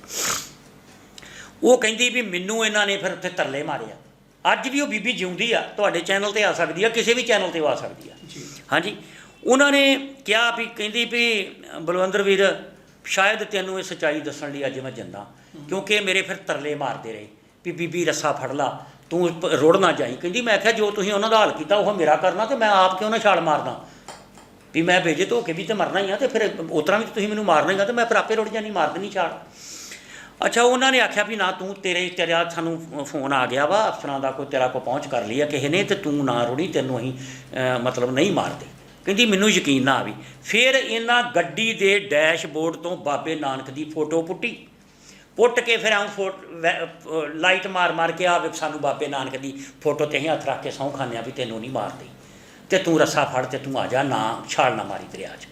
ਉਹ ਕਹਿੰਦੀ ਵੀ ਮੈਨੂੰ ਇਹਨਾਂ ਨੇ ਫਿਰ ਉੱਥੇ ਤਰਲੇ ਮਾਰੇ ਆ। ਅੱਜ ਵੀ ਉਹ ਬੀਬੀ ਜਿਉਂਦੀ ਆ ਤੁਹਾਡੇ ਚੈਨਲ ਤੇ ਆ ਸਕਦੀ ਆ ਕਿਸੇ ਵੀ ਚੈਨਲ ਤੇ ਆ ਸਕਦੀ ਆ। ਹਾਂਜੀ। ਉਹਨਾਂ ਨੇ ਕਿਹਾ ਵੀ, ਕਹਿੰਦੀ ਵੀ, ਬਲਵੰਦਰ ਵੀਰ, ਸ਼ਾਇਦ ਤੈਨੂੰ ਇਹ ਸੱਚਾਈ ਦੱਸਣ ਲਈ ਅੱਜ ਮੈਂ ਜਾਂਦਾ। ਕਿਉਂਕਿ ਮੇਰੇ ਫਿਰ ਤਰਲੇ ਮਾਰਦੇ ਰਹੇ ਵੀ ਬੀਬੀ ਰੱਸਾ ਫੜ ਲਾ, ਤੂੰ ਪ- ਰੁੜ ਨਾ ਜਾਈ। ਕਹਿੰਦੀ ਮੈਂ ਕਿਹਾ, ਜੋ ਤੁਸੀਂ ਉਹਨਾਂ ਦਾ ਹਾਲ ਕੀਤਾ, ਉਹ ਮੇਰਾ ਕਰਨਾ ਤੇ ਮੈਂ ਆਪ ਕਿਉਂ ਨਾ ਛਾਲ ਮਾਰਦਾ? ਵੀ ਮੈਂ ਭੇਜੇ ਧੋ ਕੇ ਵੀ ਤੇ ਮਰਨਾ ਹੀ ਆ ਤੇ ਫਿਰ ਉਤਰਾ ਵੀ ਤੁਸੀਂ ਮੈਨੂੰ ਮਾਰਨਾ ਹੀ ਆ ਤੇ ਮੈਂ ਫਿਰ ਆਪੇ ਰੁੜ ਜਾਣੀ ਮਾਰ ਦੇਣੀ ਛਾਲ। ਅੱਛਾ, ਉਹਨਾਂ ਨੇ ਆਖਿਆ ਵੀ ਨਾ, ਤੂੰ ਤੇਰੇ, ਤੇਰਾ ਸਾਨੂੰ ਫੋਨ ਆ ਗਿਆ ਵਾ, ਅਫਸਰਾਂ ਦਾ ਕੋਈ ਤੇਰਾ ਕੋ ਪਹੁੰਚ ਕਰ ਲਈ ਆ ਕਿਸੇ ਨੇ ਤੇ ਤੂੰ ਨਾ ਰੁੜੀ, ਤੈਨੂੰ ਅਸੀਂ ਮਤਲਬ ਨਹੀਂ ਮਾਰਦੇ। ਕਹਿੰਦੀ, ਮੈਨੂੰ ਯਕੀਨ ਨਾ ਆਵੀ। ਫਿਰ ਇਹਨਾਂ ਗੱਡੀ ਦੇ ਡੈਸ਼ਬੋਰਡ ਤੋਂ ਬਾਬੇ ਨਾਨਕ ਦੀ ਫੋਟੋ ਪੁੱਟੀ। ਪੁੱਟ ਕੇ ਫਿਰ ਆਉਂ ਫੋਟ ਲਾਈਟ ਮਾਰ ਮਾਰ ਕੇ ਆ ਸਾਨੂੰ ਬਾਬੇ ਨਾਨਕ ਦੀ ਫੋਟੋ ਤੇ ਅਸੀਂ ਹੱਥ ਰੱਖ ਕੇ ਸਹੁੰ ਖਾਂਦੇ ਆ ਵੀ ਤੈਨੂੰ ਨਹੀਂ ਮਾਰਦੇ। ਤੇ ਤੂੰ ਰੱਸਾ ਫੜ ਤੇ ਤੂੰ ਆ ਜਾ, ਨਾ ਛਾਲ ਨਾ ਮਾਰੀ ਦਰਿਆ 'ਚ